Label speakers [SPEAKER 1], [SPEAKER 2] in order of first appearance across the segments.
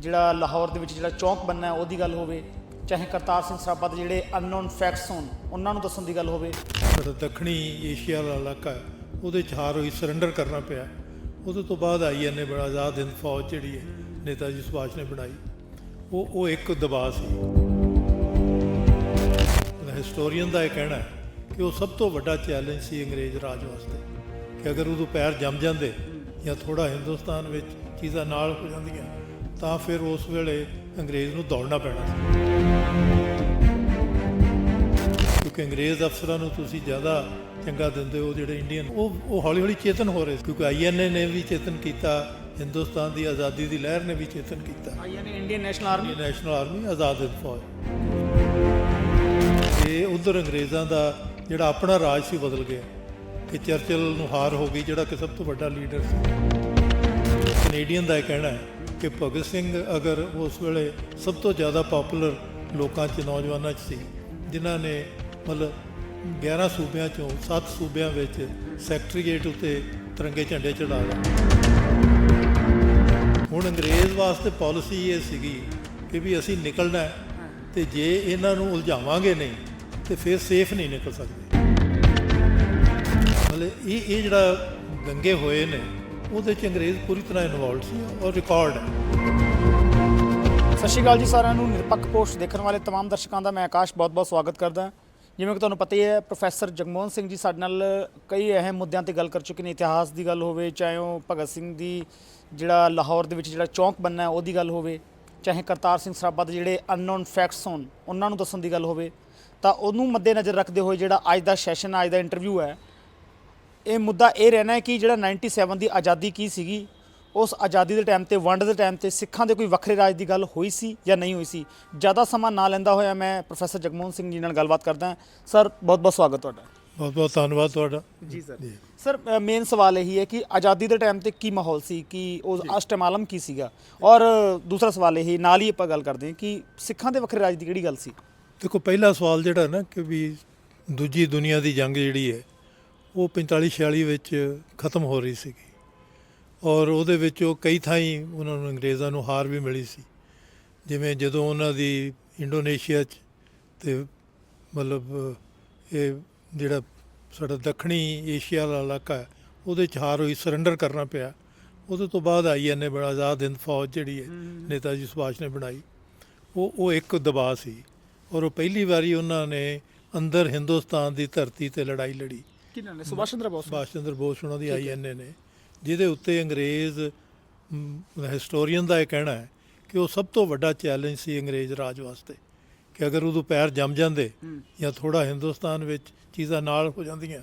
[SPEAKER 1] ਜਿਹੜਾ ਲਾਹੌਰ ਦੇ ਵਿੱਚ ਜਿਹੜਾ ਚੌਂਕ ਬੰਨਾ ਹੈ ਉਹਦੀ ਗੱਲ ਹੋਵੇ ਚਾਹੇ ਕਰਤਾਰ ਸਿੰਘ ਸਰਾਭਾ ਦੇ ਜਿਹੜੇ ਅਨਨੋਨ ਫੈਕਟਸ ਹੋਣ ਉਹਨਾਂ ਨੂੰ ਦੱਸਣ ਦੀ ਗੱਲ ਹੋਵੇ।
[SPEAKER 2] ਸਾਡਾ ਦੱਖਣੀ ਏਸ਼ੀਆ ਦਾ ਇਲਾਕਾ ਹੈ, ਉਹਦੇ ਚ ਹਾਰ ਹੋਈ ਸਰੈਂਡਰ ਕਰਨਾ ਪਿਆ। ਉਹਦੇ ਤੋਂ ਬਾਅਦ ਆਈ ਐਨ ਆਈਐਨਏ ਬੜਾ ਆਜ਼ਾਦ ਹਿੰਦ ਫੌਜ ਜਿਹੜੀ ਹੈ ਨੇਤਾ ਜੀ ਸੁਭਾਸ਼ ਨੇ ਬਣਾਈ। ਉਹ ਉਹ ਇੱਕ ਦਬਾਅ ਸੀ। ਹਿਸਟੋਰੀਅਨ ਦਾ ਇਹ ਕਹਿਣਾ ਕਿ ਉਹ ਸਭ ਤੋਂ ਵੱਡਾ ਚੈਲੰਜ ਸੀ ਅੰਗਰੇਜ਼ ਰਾਜ ਵਾਸਤੇ ਕਿ ਅਗਰ ਉਦੋਂ ਪੈਰ ਜੰਮ ਜਾਂਦੇ ਜਾਂ ਥੋੜਾ ਹਿੰਦੁਸਤਾਨ ਵਿੱਚ ਚੀਜ਼ਾਂ ਨਾਲ ਹੋ ਜਾਂਦੀਆਂ ਤਾਂ ਫਿਰ ਉਸ ਵੇਲੇ ਅੰਗਰੇਜ਼ ਨੂੰ ਦੌੜਨਾ ਪੈਣਾ ਸੀ। ਕਿਉਂਕਿ ਅੰਗਰੇਜ਼ ਅਫਸਰਾਂ ਨੂੰ ਤੁਸੀਂ ਜ਼ਿਆਦਾ ਚੰਗਾ ਦਿੰਦੇ ਹੋ ਜਿਹੜੇ ਇੰਡੀਅਨ ਉਹ ਉਹ ਹੌਲੀ ਹੌਲੀ ਚੇਤਨ ਹੋ ਰਹੇ ਸੀ। ਕਿਉਂਕਿ ਆਈਐਨਏ ਨੇ ਵੀ ਚੇਤਨ ਕੀਤਾ ਹਿੰਦੁਸਤਾਨ ਦੀ ਆਜ਼ਾਦੀ ਦੀ ਲਹਿਰ ਨੇ ਵੀ ਚੇਤਨ ਕੀਤਾ।
[SPEAKER 1] ਯਾਨੀ Indian national
[SPEAKER 2] army national army ਆਜ਼ਾਦ ਫੌਜ। ਇਹ ਉਧਰ ਅੰਗਰੇਜ਼ਾਂ ਦਾ ਜਿਹੜਾ ਆਪਣਾ ਰਾਜ ਸੀ ਬਦਲ ਗਿਆ। ਕਿ ਚਰਚਿਲ ਨੂੰ ਹਾਰ ਹੋ ਗਈ ਜਿਹੜਾ ਕਿ ਸਭ ਤੋਂ ਵੱਡਾ ਲੀਡਰ ਸੀ। ਕੈਨੇਡੀਅਨ ਦਾ ਇਹ ਕਹਿਣਾ ਹੈ ਕਿ ਭਗਤ ਸਿੰਘ ਅਗਰ ਉਸ ਵੇਲੇ ਸਭ ਤੋਂ ਜ਼ਿਆਦਾ ਪਪੂਲਰ ਲੋਕਾਂ 'ਚ, ਨੌਜਵਾਨਾਂ 'ਚ ਸੀ, ਜਿਨ੍ਹਾਂ ਨੇ ਮਤਲਬ 11 ਸੂਬਿਆਂ ਚੋਂ 7 ਸੂਬਿਆਂ ਵਿੱਚ ਸੈਕਟਰੀਏਟ ਉੱਤੇ ਤਿਰੰਗੇ ਝੰਡੇ ਚੜਾ ਲਏ। ਹੁਣ ਅੰਗਰੇਜ਼ ਵਾਸਤੇ ਪਾਲਿਸੀ ਇਹ ਸੀਗੀ ਕਿ ਵੀ ਅਸੀਂ ਨਿਕਲਣਾ ਹੈ ਤੇ ਜੇ ਇਹਨਾਂ ਨੂੰ ਉਲਝਾਵਾਂਗੇ ਨਹੀਂ, ਤੇ ਫਿਰ ਸੇਫ ਨਹੀਂ ਨਿਕਲ ਸਕਦੇ। ਮਤਲਬ ਇਹ ਇਹ ਜਿਹੜਾ ਦੰਗੇ ਹੋਏ ਨੇ ਉਹਦੇ ਚ ਅੰਗਰੇਜ਼ ਪੂਰੀ ਤਰ੍ਹਾਂ ਇਨਵੋਲਡ ਸੀ ਔਰ ਰਿਕਾਰਡ ਹੈ
[SPEAKER 1] ਸਤਿ ਸ਼੍ਰੀ ਅਕਾਲ ਜੀ ਸਾਰਿਆਂ ਨੂੰ ਨਿਰਪੱਖ ਪੋਸਟ ਦੇਖਣ ਵਾਲੇ तमाम ਦਰਸ਼ਕਾਂ ਦਾ ਮੈਂ ਆਕਾਸ਼ ਬਹੁਤ-ਬਹੁਤ ਸਵਾਗਤ ਕਰਦਾ ਹਾਂ ਜਿਵੇਂ ਕਿ ਤੁਹਾਨੂੰ ਪਤਾ ਹੀ ਹੈ ਪ੍ਰੋਫੈਸਰ ਜਗਮੋਹਨ ਸਿੰਘ ਜੀ ਸਾਡੇ ਨਾਲ ਕਈ ਅਹਿਮ ਮੁੱਦਿਆਂ ਤੇ ਗੱਲ ਕਰ ਚੁੱਕੇ ਨੇ ਇਤਿਹਾਸ ਦੀ ਗੱਲ ਹੋਵੇ ਚਾਹੇ ਉਹ ਭਗਤ ਸਿੰਘ ਦੀ ਜਿਹੜਾ ਲਾਹੌਰ ਦੇ ਵਿੱਚ ਜਿਹੜਾ ਚੌਂਕ ਬੰਨਾ ਹੈ ਉਹਦੀ ਗੱਲ ਹੋਵੇ ਚਾਹੇ ਕਰਤਾਰ ਸਿੰਘ ਸਰਾਭਾ ਦੇ ਜਿਹੜੇ ਅਨਨੋਨ ਫੈਕਟਸ ਹੋਣ ਉਹਨਾਂ ਨੂੰ ਦੱਸਣ ਦੀ ਗੱਲ ਹੋਵੇ ਤਾਂ ਉਹਨੂੰ ਮੱਦੇਨਜ਼ਰ ਰੱਖਦੇ ਹੋਏ ਜਿਹੜਾ ਅੱਜ ਦਾ ਸੈਸ਼ਨ ਅੱਜ ਦਾ ਇੰਟਰਵਿਊ ਹੈ ਇਹ ਮੁੱਦਾ ਇਹ ਰਹਿਣਾ ਹੈ ਕਿ ਜਿਹੜਾ 97 ਦੀ ਆਜ਼ਾਦੀ ਕੀ ਸੀਗੀ ਉਸ ਆਜ਼ਾਦੀ ਦੇ ਟਾਈਮ ਤੇ ਵੰਡ ਦੇ ਟਾਈਮ ਤੇ ਸਿੱਖਾਂ ਦੇ ਕੋਈ ਵੱਖਰੇ ਰਾਜ ਦੀ ਗੱਲ ਹੋਈ ਸੀ ਜਾਂ ਨਹੀਂ ਹੋਈ ਸੀ? ਜ਼ਿਆਦਾ ਸਮਾਂ ਨਾ ਲੈਂਦਾ ਹੋਇਆ ਮੈਂ ਪ੍ਰੋਫੈਸਰ ਜਗਮੋਹਨ ਸਿੰਘ ਜੀ ਨਾਲ ਗੱਲਬਾਤ ਕਰਦਾ ਸਰ ਬਹੁਤ ਬਹੁਤ ਸਵਾਗਤ ਤੁਹਾਡਾ।
[SPEAKER 2] ਬਹੁਤ ਬਹੁਤ ਧੰਨਵਾਦ ਤੁਹਾਡਾ।
[SPEAKER 1] ਜੀ ਸਰ। ਸਰ ਮੇਨ ਸਵਾਲ ਇਹੀ ਹੈ ਕਿ ਆਜ਼ਾਦੀ ਦੇ ਟਾਈਮ ਤੇ ਕੀ ਮਾਹੌਲ ਸੀ? ਕਿ ਟਾਈਮ ਆਲਮ ਕੀ ਸੀਗਾ? ਔਰ ਦੂਸਰਾ ਸਵਾਲ ਇਹ ਨਾਲ ਹੀ ਆਪਾਂ ਗੱਲ ਕਰਦੇ ਹਾਂ ਕਿ ਸਿੱਖਾਂ ਦੇ ਵੱਖਰੇ ਰਾਜ ਦੀ ਕਿਹੜੀ ਗੱਲ ਸੀ?
[SPEAKER 2] ਦੇਖੋ ਪਹਿਲਾ ਸਵਾਲ ਜਿਹੜਾ ਨਾ ਕਿ ਵੀ ਦੂਜੀ ਦੁਨੀਆ ਦੀ ਜੰਗ ਜਿਹੜੀ ਹੈ ਉਹ 45 46 ਵਿੱਚ ਖਤਮ ਹੋ ਰਹੀ ਸੀਗੀ। ਔਰ ਉਹਦੇ ਵਿੱਚ ਉਹ ਕਈ ਥਾਈਂ ਉਹਨਾਂ ਨੂੰ ਅੰਗਰੇਜ਼ਾਂ ਨੂੰ ਹਾਰ ਵੀ ਮਿਲੀ ਸੀ। ਜਿਵੇਂ ਜਦੋਂ ਉਹਨਾਂ ਦੀ ਇੰਡੋਨੇਸ਼ੀਆ 'ਚ ਤੇ ਮਤਲਬ ਇਹ ਜਿਹੜਾ ਸਾਡਾ ਦੱਖਣੀ ਏਸ਼ੀਆ ਦਾ ਇਲਾਕਾ ਹੈ ਉਹਦੇ 'ਚ ਹਾਰ ਹੋਈ ਸਰੈਂਡਰ ਕਰਨਾ ਪਿਆ। ਉਹਦੇ ਤੋਂ ਬਾਅਦ ਆਈਐਨਏ ਬੜਾ ਆਜ਼ਾਦ ਹਿੰਦ ਫੌਜ ਜਿਹੜੀ ਹੈ ਨੇਤਾ ਜੀ ਸੁਭਾਸ਼ ਨੇ ਬਣਾਈ। ਉਹ ਉਹ ਇੱਕ ਦਬਾਅ ਸੀ। ਔਰ ਉਹ ਪਹਿਲੀ ਵਾਰੀ ਉਹਨਾਂ ਨੇ ਅੰਦਰ ਹਿੰਦੁਸਤਾਨ ਦੀ ਧਰਤੀ ਤੇ ਲੜਾਈ ਲੜੀ।
[SPEAKER 1] ਕਿਹਨਾਂ ਨੇ? ਸੁਭਾਸ਼ ਚੰਦਰ ਬੋਸ
[SPEAKER 2] ਸੁਭਾਸ਼ ਚੰਦਰ ਬੋਸ ਉਹਨਾਂ ਦੀ ਆਈਐਨਏ ਨੇ। ਜਿਹਦੇ ਉੱਤੇ ਅੰਗਰੇਜ਼ ਹਿਸਟੋਰੀਅਨ ਦਾ ਇਹ ਕਹਿਣਾ ਹੈ ਕਿ ਉਹ ਸਭ ਤੋਂ ਵੱਡਾ ਚੈਲੰਜ ਸੀ ਅੰਗਰੇਜ਼ ਰਾਜ ਵਾਸਤੇ ਕਿ ਅਗਰ ਉਦੋਂ ਪੈਰ ਜੰਮ ਜਾਂਦੇ ਜਾਂ ਥੋੜਾ ਹਿੰਦੁਸਤਾਨ ਵਿੱਚ ਚੀਜ਼ਾਂ ਨਾਲ ਹੋ ਜਾਂਦੀਆਂ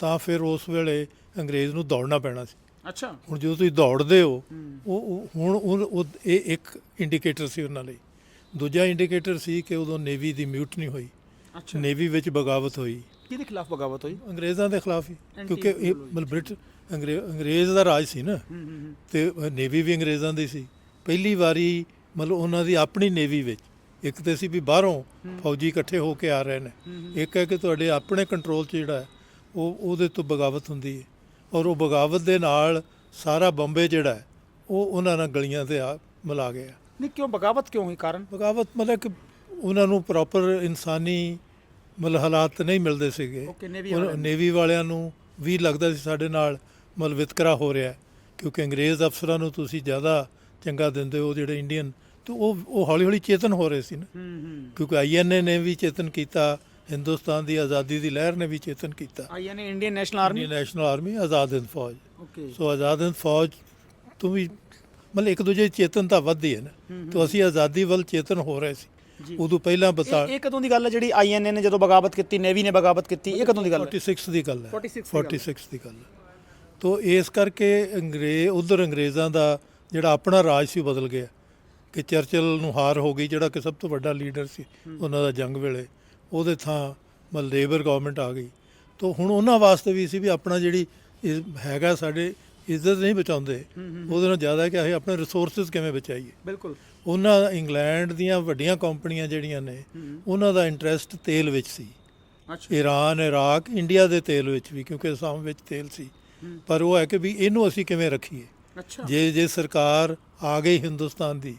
[SPEAKER 2] ਤਾਂ ਫਿਰ ਉਸ ਵੇਲੇ ਅੰਗਰੇਜ਼ ਨੂੰ ਦੌੜਨਾ ਪੈਣਾ ਸੀ।
[SPEAKER 1] ਅੱਛਾ।
[SPEAKER 2] ਹੁਣ ਜਦੋਂ ਤੁਸੀਂ ਦੌੜਦੇ ਹੋ ਉਹ ਉਹ- ਹੁਣ ਉਹ- ਉਹ ਇਹ ਇੱਕ ਇੰਡੀਕੇਟਰ ਸੀ ਉਹਨਾਂ ਲਈ। ਦੂਜਾ ਇੰਡੀਕੇਟਰ ਸੀ ਕਿ ਉਦੋਂ ਨੇਵੀ ਦੀ ਮਿਊਟਨੀ ਹੋਈ।
[SPEAKER 1] ਅੱਛਾ।
[SPEAKER 2] ਨੇਵੀ ਵਿੱਚ ਬਗਾਵਤ ਹੋਈ।
[SPEAKER 1] ਕਿਹਦੇ ਖਿਲਾਫ ਬਗਾਵਤ ਹੋਈ?
[SPEAKER 2] ਅੰਗਰੇਜ਼ਾਂ ਦੇ ਖਿਲਾਫ ਹੀ ਕਿਉਂਕਿ ਇਹ ਮਤਲਬ ਬ੍ਰਿਟ ਅੰਗਰੇ- ਅੰਗਰੇਜ਼ ਦਾ ਰਾਜ ਸੀ ਨਾ। ਤੇ ਨੇਵੀ ਵੀ ਅੰਗਰੇਜ਼ਾਂ ਦੀ ਸੀ। ਪਹਿਲੀ ਵਾਰੀ ਮਤਲਬ ਉਹਨਾਂ ਦੀ ਆਪਣੀ ਨੇਵੀ ਵਿੱਚ ਇੱਕ ਤੇ ਸੀ ਵੀ ਬਾਹਰੋਂ ਫੌਜੀ ਇਕੱਠੇ ਹੋ ਕੇ ਆ ਰਹੇ ਨੇ। ਇੱਕ ਹੈ ਕਿ ਤੁਹਾਡੇ ਆਪਣੇ ਕੰਟਰੋਲ 'ਚ ਜਿਹੜਾ ਹੈ ਉਹ ਉਹਦੇ ਤੋਂ ਬਗਾਵਤ ਹੁੰਦੀ ਹੈ। ਔਰ ਉਹ ਬਗਾਵਤ ਦੇ ਨਾਲ ਸਾਰਾ ਬੰਬੇ ਜਿਹੜਾ ਹੈ ਉਹ ਉਹਨਾਂ ਨਾਲ ਗਲੀਆਂ ਤੇ ਆ ਮਿਲਾ ਗਿਆ।
[SPEAKER 1] ਨਹੀਂ ਕਿਉਂ? ਬਗਾਵਤ ਕਿਉਂ ਹੋਈ? ਕਾਰਨ?
[SPEAKER 2] ਬਗਾਵਤ ਮਤਲਬ ਕਿ ਉਹਨਾਂ ਨੂੰ ਪ੍ਰੋਪਰ ਇਨਸਾਨੀ ਮਤਲਬ ਹਾਲਾਤ ਨਹੀਂ ਮਿਲਦੇ ਸੀਗੇ। ਉਹ-। ਨੇਵੀ ਵਾਲਿਆਂ ਨੂੰ ਵੀ ਲੱਗਦਾ ਸੀ ਸਾਡੇ ਨਾਲ ਮਤਲਬ ਵਿਤਕਰਾ ਹੋ ਰਿਹਾ ਕਿਉਂਕਿ ਅੰਗਰੇਜ਼ ਅਫਸਰਾਂ ਨੂੰ ਤੁਸੀਂ ਜ਼ਿਆਦਾ ਚੰਗਾ ਦਿੰਦੇ ਹੋ ਜਿਹੜੇ ਇੰਡੀਅਨ ਤੇ ਉਹ ਉਹ ਹੌਲੀ ਹੌਲੀ ਚੇਤਨ ਹੋ ਰਹੇ ਸੀ ਨਾ। ਕਿਉਂਕਿ ਆਈਐਨਏ ਨੇ ਵੀ ਚੇਤਨ ਕੀਤਾ ਹਿੰਦੁਸਤਾਨ ਦੀ ਆਜ਼ਾਦੀ ਦੀ ਲਹਿਰ ਨੇ ਵੀ ਚੇਤਨ ਕੀਤਾ।
[SPEAKER 1] ਆਈ ਯਾਨੀ Indian national
[SPEAKER 2] army national army ਆਜ਼ਾਦ ਹਿੰਦ ਫੌਜ।
[SPEAKER 1] ਓਕੇ
[SPEAKER 2] ਸੋ ਆਜ਼ਾਦ ਹਿੰਦ ਫੌਜ ਤੋਂ ਵੀ ਮਤਲਬ ਇੱਕ ਦੂਜੇ ਦੀ ਚੇਤਨਤਾ ਵੱਧਦੀ ਹੈ ਨਾ। ਤੋਂ ਅਸੀਂ ਆਜ਼ਾਦੀ ਵੱਲ ਚੇਤਨ ਹੋ ਰਹੇ ਸੀ। ਉਦੋਂ ਪਹਿਲਾਂ ਬਤਾ
[SPEAKER 1] ਇਹ ਕਦੋਂ ਦੀ ਗੱਲ ਹੈ ਜਿਹੜੀ ਆਈਐਨਏ ਨੇ ਜਦੋਂ ਬਗਾਵਤ ਕੀਤੀ ਨੇਵੀ ਨੇ ਬਗਾਵਤ ਕੀਤੀ ਇਹ ਕਦੋਂ ਦੀ ਗੱਲ ਹੈ?
[SPEAKER 2] 46 ਦੀ ਗੱਲ ਹੈ।
[SPEAKER 1] 46 ਦੀ ਗੱਲ।
[SPEAKER 2] 46 ਦੀ ਗੱਲ ਹੈ। ਤੋਂ ਇਸ ਕਰਕੇ ਅੰਗਰੇਜ਼ ਉਧਰ ਅੰਗਰੇਜ਼ਾਂ ਦਾ ਜਿਹੜਾ ਆਪਣਾ ਰਾਜ ਸੀ ਬਦਲ ਗਿਆ। ਕਿ ਚਰਚਿਲ ਨੂੰ ਹਾਰ ਹੋ ਗਈ ਜਿਹੜਾ ਕਿ ਸਭ ਤੋਂ ਵੱਡਾ ਲੀਡਰ ਸੀ ਉਹਨਾਂ ਦਾ ਜੰਗ ਵੇਲੇ ਉਹਦੇ ਥਾਂ ਮਤਲਬ ਲੇਬਰ ਗਵਰਨਮੈਂਟ ਆ ਗਈ। ਤੋਂ ਹੁਣ ਉਹਨਾਂ ਵਾਸਤੇ ਵੀ ਸੀ ਵੀ ਆਪਣਾ ਜਿਹੜੀ ਹੈਗਾ ਸਾਡੇ ਇੱਜ਼ਤ ਨਹੀਂ ਬਚਾਉਂਦੇ। ਉਹਦੇ ਨਾਲ ਜ਼ਿਆਦਾ ਕਿ ਅਸੀਂ ਆਪਣੇ ਰਿਸੋਰਸਸ ਕਿਵੇਂ ਬਚਾਈਏ।
[SPEAKER 1] ਬਿਲਕੁਲ।
[SPEAKER 2] ਉਹਨਾਂ ਇੰਗਲੈਂਡ ਦੀਆਂ ਵੱਡੀਆਂ ਕੰਪਨੀਆਂ ਜਿਹੜੀਆਂ ਨੇ ਉਹਨਾਂ ਦਾ ਇੰਟਰਸਟ ਤੇਲ ਵਿੱਚ ਸੀ।
[SPEAKER 1] ਅੱਛਾ।
[SPEAKER 2] ਈਰਾਨ ਇਰਾਕ ਇੰਡੀਆ ਦੇ ਤੇਲ ਵਿੱਚ ਵੀ ਕਿਉਂਕਿ ਅਸਾਮ ਵਿੱਚ ਤੇਲ ਸੀ। ਪਰ ਉਹ ਹੈ ਕਿ ਵੀ ਇਹਨੂੰ ਅਸੀਂ ਕਿਵੇਂ ਰੱਖੀਏ?
[SPEAKER 1] ਅੱਛਾ।
[SPEAKER 2] ਜੇ ਜੇ ਸਰਕਾਰ ਆ ਗਈ ਹਿੰਦੁਸਤਾਨ ਦੀ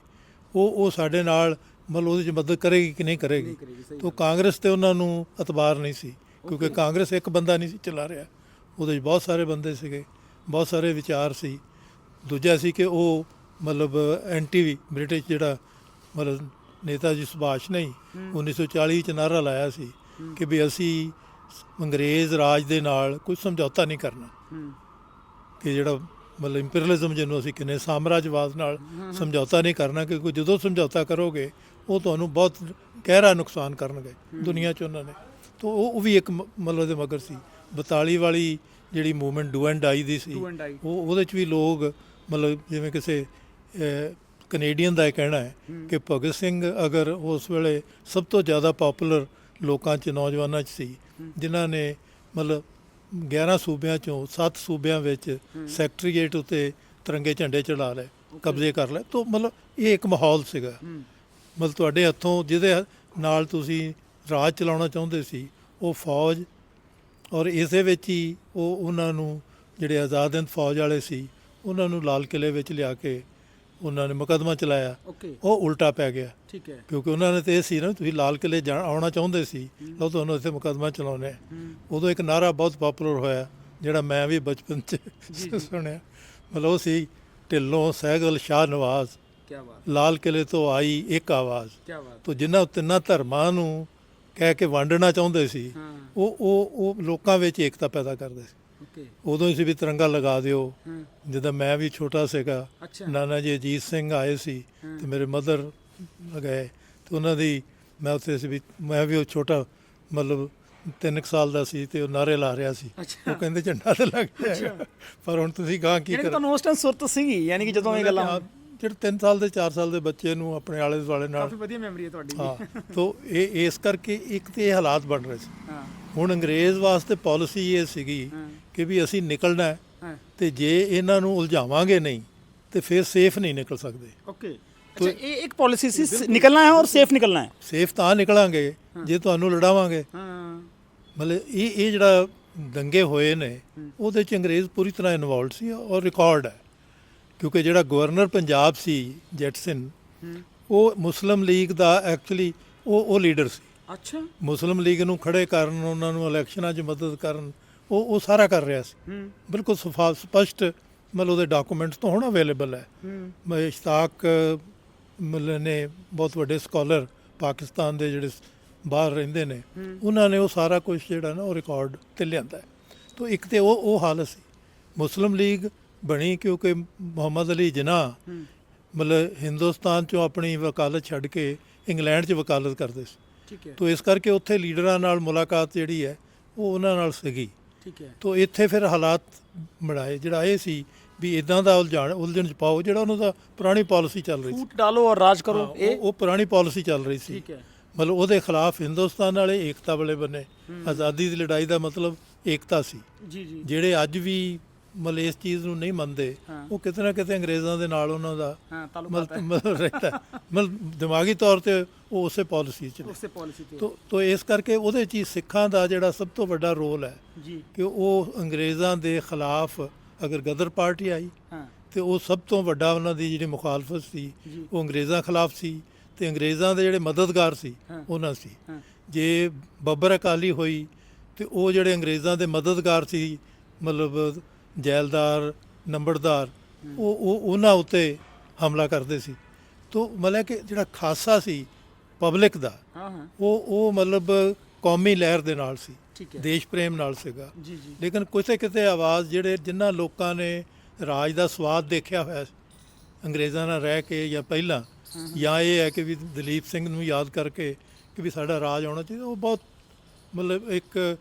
[SPEAKER 2] ਉਹ ਉਹ ਸਾਡੇ ਨਾਲ ਮਤਲਬ ਉਹਦੇ 'ਚ ਮਦਦ ਕਰੇਗੀ ਕਿ ਨਹੀਂ ਕਰੇਗੀ? ਤੋਂ ਕਾਂਗਰਸ ਤੇ ਉਹਨਾਂ ਨੂੰ ਇਤਬਾਰ ਨਹੀਂ ਸੀ ਕਿਉਂਕਿ ਕਾਂਗਰਸ ਇੱਕ ਬੰਦਾ ਨਹੀਂ ਸੀ ਚਲਾ ਰਿਹਾ। ਉਹਦੇ 'ਚ ਬਹੁਤ ਸਾਰੇ ਬੰਦੇ ਸੀਗੇ। ਬਹੁਤ ਸਾਰੇ ਵਿਚਾਰ ਸੀ। ਦੂਜਾ ਸੀ ਕਿ ਉਹ ਮਤਲਬ ਐਂਟੀ ਵੀ ਬ੍ਰਿਟਿਸ਼ ਜਿਹੜਾ ਮਤਲਬ ਨੇਤਾ ਜੀ ਸੁਭਾਸ਼ ਨੇ ਹੀ 1940 ਚ ਨਾਰਾ ਲਾਇਆ ਸੀ ਕਿ ਵੀ ਅਸੀਂ ਅੰਗਰੇਜ਼ ਰਾਜ ਦੇ ਨਾਲ ਕੋਈ ਸਮਝੌਤਾ ਨਹੀਂ ਕਰਨਾ। ਕਿ ਜਿਹੜਾ ਮਤਲਬ ਇੰਪੀਰੀਅਲਿਜ਼ਮ ਜਿਹਨੂੰ ਅਸੀਂ ਕਹਿੰਦੇ ਸਾਮਰਾਜਵਾਦ ਨਾਲ ਸਮਝੌਤਾ ਨਹੀਂ ਕਰਨਾ ਕਿ ਜਦੋਂ ਸਮਝੌਤਾ ਕਰੋਗੇ ਉਹ ਤੁਹਾਨੂੰ ਬਹੁਤ ਗਹਿਰਾ ਨੁਕਸਾਨ ਕਰਨਗੇ ਦੁਨੀਆ 'ਚ ਉਹਨਾਂ ਨੇ। ਤਾਂ ਉਹ ਵੀ ਇੱਕ ਮਤਲਬ ਦੇ ਮਗਰ ਸੀ। 42 ਵਾਲੀ ਜਿਹੜੀ ਮੂਵਮੈਂਟ ਡੂ ਐਂਡ ਡਾਈ ਦੀ ਸੀ।
[SPEAKER 1] Do and die।
[SPEAKER 2] ਉਹ ਉਹਦੇ 'ਚ ਵੀ ਲੋਕ ਮਤਲਬ ਜਿਵੇਂ ਕਿਸੇ ਕੈਨੇਡੀਅਨ ਦਾ ਇਹ ਕਹਿਣਾ ਹੈ ਕਿ ਭਗਤ ਸਿੰਘ ਅਗਰ ਉਸ ਵੇਲੇ ਸਭ ਤੋਂ ਜ਼ਿਆਦਾ ਪਪੂਲਰ ਲੋਕਾਂ 'ਚ ਨੌਜਵਾਨਾਂ 'ਚ ਸੀ ਜਿਨ੍ਹਾਂ ਨੇ ਮਤਲਬ 11 ਸੂਬਿਆਂ ਚੋਂ 7 ਸੂਬਿਆਂ ਵਿੱਚ ਸੈਕਟਰੀਏਟ ਉਤੇ ਤਿਰੰਗੇ ਝੰਡੇ ਚੜਾ ਲਏ ਕਬਜ਼ੇ ਕਰ ਲਏ। ਤਾਂ ਮਤਲਬ ਇਹ ਇੱਕ ਮਾਹੌਲ ਸੀਗਾ। ਮਤਲਬ ਤੁਹਾਡੇ ਹੱਥੋਂ ਜਿਹਦੇ ਨਾਲ ਤੁਸੀਂ ਰਾਜ ਚਲਾਉਣਾ ਚਾਹੁੰਦੇ ਸੀ ਉਹ ਫੌਜ ਔਰ ਇਸੇ ਵਿੱਚ ਹੀ ਉਹ ਉਹਨਾਂ ਨੂੰ ਜਿਹੜੇ ਆਜ਼ਾਦ ਹਿੰਦ ਫੌਜ ਵਾਲੇ ਸੀ ਉਹਨਾਂ ਨੂੰ ਲਾਲ ਕਿਲੇ ਵਿੱਚ ਲਿਆ ਕੇ ਉਹਨਾਂ ਨੇ ਮੁਕੱਦਮਾ ਚਲਾਇਆ। ਉਹ ਉਲਟਾ ਪੈ ਗਿਆ।
[SPEAKER 1] ਠੀਕ ਹੈ।
[SPEAKER 2] ਕਿਉਂਕਿ ਉਹਨਾਂ ਨੇ ਤੇ ਇਹ ਸੀ ਨਾ ਤੁਸੀਂ ਲਾਲ ਕਿਲੇ ਜਾਣ ਆਉਣਾ ਚਾਹੁੰਦੇ ਸੀ ਲਓ ਤੁਹਾਨੂੰ ਇੱਥੇ ਮੁਕੱਦਮਾ ਚਲਾਉਣਾ ਉਦੋਂ ਇੱਕ ਨਾਰਾ ਬਹੁਤ ਪਪੂਲਰ ਹੋਇਆ ਜਿਹੜਾ ਮੈਂ ਵੀ ਬਚਪਨ 'ਚ ਸੁਣਿਆ। ਮਤਲਬ ਉਹ ਸੀ ਢਿੱਲੋਂ ਸਹਿਗਲ ਸ਼ਾਹ ਨਵਾਜ਼।
[SPEAKER 1] ਕੀ ਬਾਤ।
[SPEAKER 2] ਲਾਲ ਕਿਲੇ ਤੋਂ ਆਈ ਇੱਕ ਆਵਾਜ਼।
[SPEAKER 1] ਕੀ ਬਾਤ।
[SPEAKER 2] ਤੋਂ ਜਿਨ੍ਹਾਂ ਤਿੰਨਾਂ ਧਰਮਾਂ ਨੂੰ ਕਹਿ ਕੇ ਵੰਡਣਾ ਚਾਹੁੰਦੇ ਸੀ
[SPEAKER 1] ਹਾਂ।
[SPEAKER 2] ਉਹ ਉਹ ਉਹ ਲੋਕਾਂ ਵਿੱਚ ਏਕਤਾ ਪੈਦਾ ਕਰਦੇ ਸੀ।
[SPEAKER 1] ਓਕੇ।
[SPEAKER 2] ਉਦੋਂ ਹੀ ਸੀ ਵੀ ਤਿਰੰਗਾ ਲਗਾ ਦਿਓ।
[SPEAKER 1] ਹਾਂ।
[SPEAKER 2] ਜਦੋਂ ਮੈਂ ਵੀ ਛੋਟਾ ਸੀਗਾ
[SPEAKER 1] ਅੱਛਾ।
[SPEAKER 2] ਨਾਨਾ ਜੀ ਅਜੀਤ ਸਿੰਘ ਆਏ ਸੀ। ਤੇ ਮੇਰੇ ਮਦਰ ਲਗਾਏ ਤੇ ਉਹਨਾਂ ਦੀ ਮੈਂ ਉੱਥੇ ਸੀ ਵੀ ਮੈਂ ਵੀ ਉਹ ਛੋਟਾ ਮਤਲਬ 3 ਸਾਲ ਦਾ ਸੀ ਤੇ ਉਹ ਨਾਰੇ ਲਾ ਰਿਹਾ ਸੀ।
[SPEAKER 1] ਅੱਛਾ।
[SPEAKER 2] ਉਹ ਕਹਿੰਦੇ ਝੰਡਾ ਤੇ ਲੱਗ ਜਾਏਗਾ ਪਰ ਹੁਣ ਤੁਸੀਂ ਗਾਂ ਕੀ
[SPEAKER 1] ਯਾਨੀ ਕਿ
[SPEAKER 2] ਕਰ
[SPEAKER 1] ਤੁਹਾਨੂੰ ਉਸ ਟਾਈਮ ਸੁਰਤ ਸੀਗੀ ਯਾਨੀ ਕਿ ਜਦੋਂ ਇਹ ਗੱਲਾਂ
[SPEAKER 2] ਜਿਹੜੇ 3 ਸਾਲ ਦੇ 4 ਸਾਲ ਦੇ ਬੱਚੇ ਨੂੰ ਆਪਣੇ ਆਲੇ ਦੁਆਲੇ ਨਾਲ।
[SPEAKER 1] ਕਾਫੀ ਵਧੀਆ ਮੈਮਰੀ ਹੈ ਤੁਹਾਡੀ।
[SPEAKER 2] ਹਾਂ ਤੋਂ ਇਹ ਇਸ ਕਰਕੇ ਇੱਕ ਤੇ ਇਹ ਹਾਲਾਤ ਬਣ ਰਹੇ ਸੀ।
[SPEAKER 1] ਹਾਂ।
[SPEAKER 2] ਹੁਣ ਅੰਗਰੇਜ਼ ਵਾਸਤੇ ਪਾਲਿਸੀ ਇਹ ਸੀਗੀ
[SPEAKER 1] ਹਾਂ।
[SPEAKER 2] ਕਿ ਵੀ ਅਸੀਂ ਨਿਕਲਣਾ ਹੈ
[SPEAKER 1] ਹਾਂ।
[SPEAKER 2] ਤੇ ਜੇ ਇਹਨਾਂ ਨੂੰ ਉਲਝਾਵਾਂਗੇ ਨਹੀਂ ਤੇ ਫਿਰ ਸੇਫ ਨਹੀਂ ਨਿਕਲ ਸਕਦੇ।
[SPEAKER 1] ਓਕੇ। ਅੱਛਾ ਇਹ ਇੱਕ ਪਾਲਿਸੀ ਸੀ ਨਿਕਲਣਾ ਹੈ ਔਰ ਸੇਫ ਨਿਕਲਣਾ ਹੈ?
[SPEAKER 2] ਸੇਫ ਤਾਂ ਨਿਕਲਾਂਗੇ ਜੇ ਤੁਹਾਨੂੰ ਲੜਾਵਾਂਗੇ।
[SPEAKER 1] ਹਾਂ।
[SPEAKER 2] ਮਤਲਬ ਇਹ ਇਹ ਜਿਹੜਾ ਦੰਗੇ ਹੋਏ ਨੇ ਉਹਦੇ ਚ ਅੰਗਰੇਜ਼ ਪੂਰੀ ਤਰ੍ਹਾਂ ਇਨਵੋਲਡ ਸੀ ਔਰ ਰਿਕਾਰਡ ਹੈ। ਕਿਉਂਕਿ ਜਿਹੜਾ ਗਵਰਨਰ ਪੰਜਾਬ ਸੀ ਜੈਟਸਨ ਉਹ ਮੁਸਲਿਮ ਲੀਗ ਦਾ ਐਕਚੁਅਲੀ ਉਹ ਉਹ ਲੀਡਰ ਸੀ।
[SPEAKER 1] ਅੱਛਾ।
[SPEAKER 2] ਮੁਸਲਿਮ ਲੀਗ ਨੂੰ ਖੜੇ ਕਰਨ ਉਹਨਾਂ ਨੂੰ ਇਲੈਕਸ਼ਨਾਂ 'ਚ ਮਦਦ ਕਰਨ ਉਹ ਉਹ ਸਾਰਾ ਕਰ ਰਿਹਾ ਸੀ। ਬਿਲਕੁਲ ਸਪਸ਼ਟ ਮਤਲਬ ਉਹਦੇ ਡਾਕੂਮੈਂਟਸ ਤੋਂ ਹੁਣ ਅਵੇਲੇਬਲ ਹੈ।
[SPEAKER 1] ਹੂੰ।
[SPEAKER 2] ਮੈਂ ਇਸ਼ਤਾਕ ਮਤਲਬ ਨੇ ਬਹੁਤ ਵੱਡੇ ਸਕਾਲਰ ਪਾਕਿਸਤਾਨ ਦੇ ਜਿਹੜੇ ਬਾਹਰ ਰਹਿੰਦੇ ਨੇ ਉਹਨਾਂ ਨੇ ਉਹ ਸਾਰਾ ਕੁਝ ਜਿਹੜਾ ਨਾ ਉਹ ਰਿਕਾਰਡ ਤੇ ਲਿਆਂਦਾ ਹੈ। ਤੋਂ ਇੱਕ ਤੇ ਉਹ ਉਹ ਹਾਲਤ ਸੀ। ਮੁਸਲਿਮ ਲੀਗ ਬਣੀ ਕਿਉਂਕਿ ਮੁਹੰਮਦ ਅਲੀ ਜਿਨਾਹ ਮਤਲਬ ਹਿੰਦੁਸਤਾਨ ਚੋਂ ਆਪਣੀ ਵਕਾਲਤ ਛੱਡ ਕੇ ਇੰਗਲੈਂਡ 'ਚ ਵਕਾਲਤ ਕਰਦੇ ਸੀ।
[SPEAKER 1] ਠੀਕ ਹੈ।
[SPEAKER 2] ਤੋਂ ਇਸ ਕਰਕੇ ਉੱਥੇ ਲੀਡਰਾਂ ਨਾਲ ਮੁਲਾਕਾਤ ਜਿਹੜੀ ਹੈ ਉਹ ਉਹਨਾਂ ਨਾਲ ਸੀਗੀ।
[SPEAKER 1] ਠੀਕ ਹੈ।
[SPEAKER 2] ਤੋਂ ਇੱਥੇ ਫਿਰ ਹਾਲਾਤ ਬਣਾਏ ਜਿਹੜਾ ਇਹ ਸੀ ਵੀ ਇਦਾਂ ਦਾ ਉਲਝਾਣ ਉਲਝਣ ਚ ਪਾਓ ਜਿਹੜਾ ਉਹਨਾਂ ਦਾ ਪੁਰਾਣੀ ਪਾਲਿਸੀ ਚੱਲ ਰਹੀ ਸੀ।
[SPEAKER 1] ਫੂਟ ਡਾਲੋ ਔਰ ਰਾਜ ਕਰੋ ਇਹ
[SPEAKER 2] ਉਹ ਉਹ ਪੁਰਾਣੀ ਪਾਲਿਸੀ ਚੱਲ ਰਹੀ ਸੀ।
[SPEAKER 1] ਠੀਕ ਹੈ।
[SPEAKER 2] ਮਤਲਬ ਉਹਦੇ ਖਿਲਾਫ ਹਿੰਦੁਸਤਾਨ ਵਾਲੇ ਏਕਤਾ ਵਾਲੇ ਬੰਨੇ। ਆਜ਼ਾਦੀ ਦੀ ਲੜਾਈ ਦਾ ਮਤਲਬ ਏਕਤਾ ਸੀ।
[SPEAKER 1] ਜੀ ਜੀ।
[SPEAKER 2] ਜਿਹੜੇ ਅੱਜ ਵੀ ਮਤਲਬ ਇਸ ਚੀਜ਼ ਨੂੰ ਨਹੀਂ ਮੰਨਦੇ। ਉਹ ਕਿਤੇ ਨਾ ਕਿਤੇ ਅੰਗਰੇਜ਼ਾਂ ਦੇ ਨਾਲ ਉਹਨਾਂ ਦਾ ਮਤਲਬ ਰਹਿੰਦਾ। ਮਤਲਬ ਦਿਮਾਗੀ ਤੌਰ ਤੇ ਉਹ ਉਸੇ ਪਾਲਿਸੀ ਚ
[SPEAKER 1] ਉਸੇ ਪਾਲਿਸੀ ਤੇ
[SPEAKER 2] ਤੋ ਤੋ ਇਸ ਕਰਕੇ ਉਹਦੇ ਚ ਸਿੱਖਾਂ ਦਾ ਜਿਹੜਾ ਸਭ ਤੋਂ ਵੱਡਾ ਰੋਲ ਹੈ ਕਿ ਉਹ ਅੰਗਰੇਜ਼ਾਂ ਦੇ ਖਿਲਾਫ ਅਗਰ ਗਦਰ ਪਾਰਟੀ ਆਈ ਤੇ ਉਹ ਸਭ ਤੋਂ ਵੱਡਾ ਉਹਨਾਂ ਦੀ ਜਿਹੜੀ ਮੁਖਾਲਫਤ ਸੀ। ਉਹ ਅੰਗਰੇਜ਼ਾਂ ਖਿਲਾਫ ਸੀ ਤੇ ਅੰਗਰੇਜ਼ਾਂ ਦੇ ਜਿਹੜੇ ਮਦਦਗਾਰ ਸੀ। ਉਹਨਾਂ ਸੀ ਜੇ ਬੱਬਰ ਅਕਾਲੀ ਹੋਈ ਤੇ ਉਹ ਜਿਹੜੇ ਅੰਗਰੇਜ਼ਾਂ ਦੇ ਮਦਦਗਾਰ ਸੀ ਮਤਲਬ ਜੈਲਦਾਰ ਨੰਬਰਦਾਰ ਉਹ ਉਹ ਉਹਨਾਂ ਉੱਤੇ ਹਮਲਾ ਕਰਦੇ ਸੀ। ਤੋਂ ਮਤਲਬ ਕਿ ਜਿਹੜਾ ਖਾਸਾ ਸੀ ਪਬਲਿਕ ਦਾ
[SPEAKER 1] ਹਾਂ ਹਾਂ।
[SPEAKER 2] ਉਹ ਉਹ ਮਤਲਬ ਕੌਮੀ ਲਹਿਰ ਦੇ ਨਾਲ ਸੀ।
[SPEAKER 1] ਠੀਕ ਹੈ।
[SPEAKER 2] ਦੇਸ਼ ਪ੍ਰੇਮ ਨਾਲ ਸੀਗਾ।
[SPEAKER 1] ਜੀ ਜੀ।
[SPEAKER 2] ਲੇਕਿਨ ਕਿਤੇ ਕਿਤੇ ਆਵਾਜ਼ ਜਿਹੜੇ ਜਿਨ੍ਹਾਂ ਲੋਕਾਂ ਨੇ ਰਾਜ ਦਾ ਸਵਾਦ ਦੇਖਿਆ ਹੋਇਆ ਸੀ, ਅੰਗਰੇਜ਼ਾਂ ਨਾਲ ਰਹਿ ਕੇ ਜਾਂ ਪਹਿਲਾਂ ਜਾਂ ਇਹ ਹੈ ਕਿ ਵੀ ਦਲੀਪ ਸਿੰਘ ਨੂੰ ਯਾਦ ਕਰਕੇ ਕਿ ਵੀ ਸਾਡਾ ਰਾਜ ਆਉਣਾ ਚਾਹੀਦਾ ਉਹ ਬਹੁਤ ਮਤਲਬ ਇੱਕ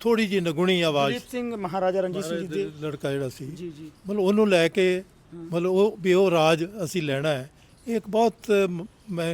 [SPEAKER 2] ਥੋੜੀ ਜਿਹੀ ਨਗੁਣੀ ਆਵਾਜ਼।
[SPEAKER 1] ਦਲੀਪ ਸਿੰਘ ਮਹਾਰਾਜਾ ਰਣਜੀਤ ਸਿੰਘ ਜੀ ਦੇ।
[SPEAKER 2] ਲੜਕਾ ਜਿਹੜਾ ਸੀ।
[SPEAKER 1] ਜੀ ਜੀ।
[SPEAKER 2] ਮਤਲਬ ਉਹਨੂੰ ਲੈ ਕੇ ਮਤਲਬ ਉਹ ਵੀ ਉਹ ਰਾਜ ਅਸੀਂ ਲੈਣਾ ਹੈ। ਇਹ ਇੱਕ ਬਹੁਤ ਮ-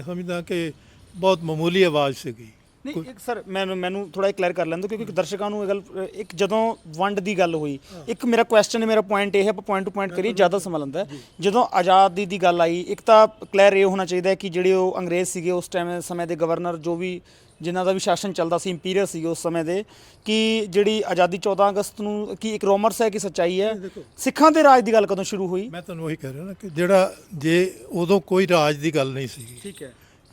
[SPEAKER 2] ਸਮਝਦਾ ਕਿ ਬਹੁਤ ਮਾਮੂਲੀ ਆਵਾਜ਼ ਸੀਗੀ।
[SPEAKER 1] ਨਹੀਂ ਇੱਕ ਸਰ ਮੈਨੂੰ ਮੈਨੂੰ ਥੋੜਾ ਕਲੀਅਰ ਕਰ ਲੈਣ ਦਿਓ ਕਿਉਂਕਿ ਦਰਸ਼ਕਾਂ ਨੂੰ ਇਹ ਗੱਲ ਇੱਕ ਜਦੋਂ ਵੰਡ ਦੀ ਗੱਲ ਹੋਈ ਇੱਕ ਮੇਰਾ ਕੁਐਸਚਨ ਮੇਰਾ ਪੁਆਇੰਟ ਇਹ ਹੈ ਆਪਾਂ ਪੁਆਇੰਟ ਟੂ ਪੁਆਇੰਟ ਕਰੀਏ ਜ਼ਿਆਦਾ ਸਮਾਂ ਲੈਂਦਾ। ਜਦੋਂ ਆਜ਼ਾਦੀ ਦੀ ਗੱਲ ਆਈ ਇੱਕ ਤਾਂ ਕਲੀਅਰ ਇਹ ਹੋਣਾ ਚਾਹੀਦਾ ਹੈ ਕਿ ਜਿਹੜੇ ਉਹ ਅੰਗਰੇਜ਼ ਸੀਗੇ ਉਸ ਟਾਈਮ ਸਮੇਂ ਦੇ ਗਵਰਨਰ ਜੋ ਵੀ ਜਿਨ੍ਹਾਂ ਦਾ ਵੀ ਸ਼ਾਸਨ ਚੱਲਦਾ ਸੀ ਇੰਪੀਰੀਅਰ ਸੀ ਉਸ ਸਮੇਂ ਦੇ ਕਿ ਜਿਹੜੀ ਆਜ਼ਾਦੀ 14 ਅਗਸਤ ਨੂੰ ਕੀ ਇੱਕ ਰੋਮਰਸ ਹੈ ਕਿ ਸੱਚਾਈ ਹੈ। ਸਿੱਖਾਂ ਦੇ ਰਾਜ ਦੀ ਗੱਲ ਕਦੋਂ ਸ਼ੁਰੂ ਹੋਈ?
[SPEAKER 2] ਮੈਂ ਤੁਹਾਨੂੰ ਉਹੀ ਕਹਿ ਰਿਹਾ ਨਾ ਕਿ ਜਿਹੜਾ ਜੇ ਉਦੋਂ ਕੋਈ ਰਾਜ ਦੀ ਗੱਲ ਨਹੀਂ ਸੀਗੀ।
[SPEAKER 1] ਠੀਕ ਹੈ।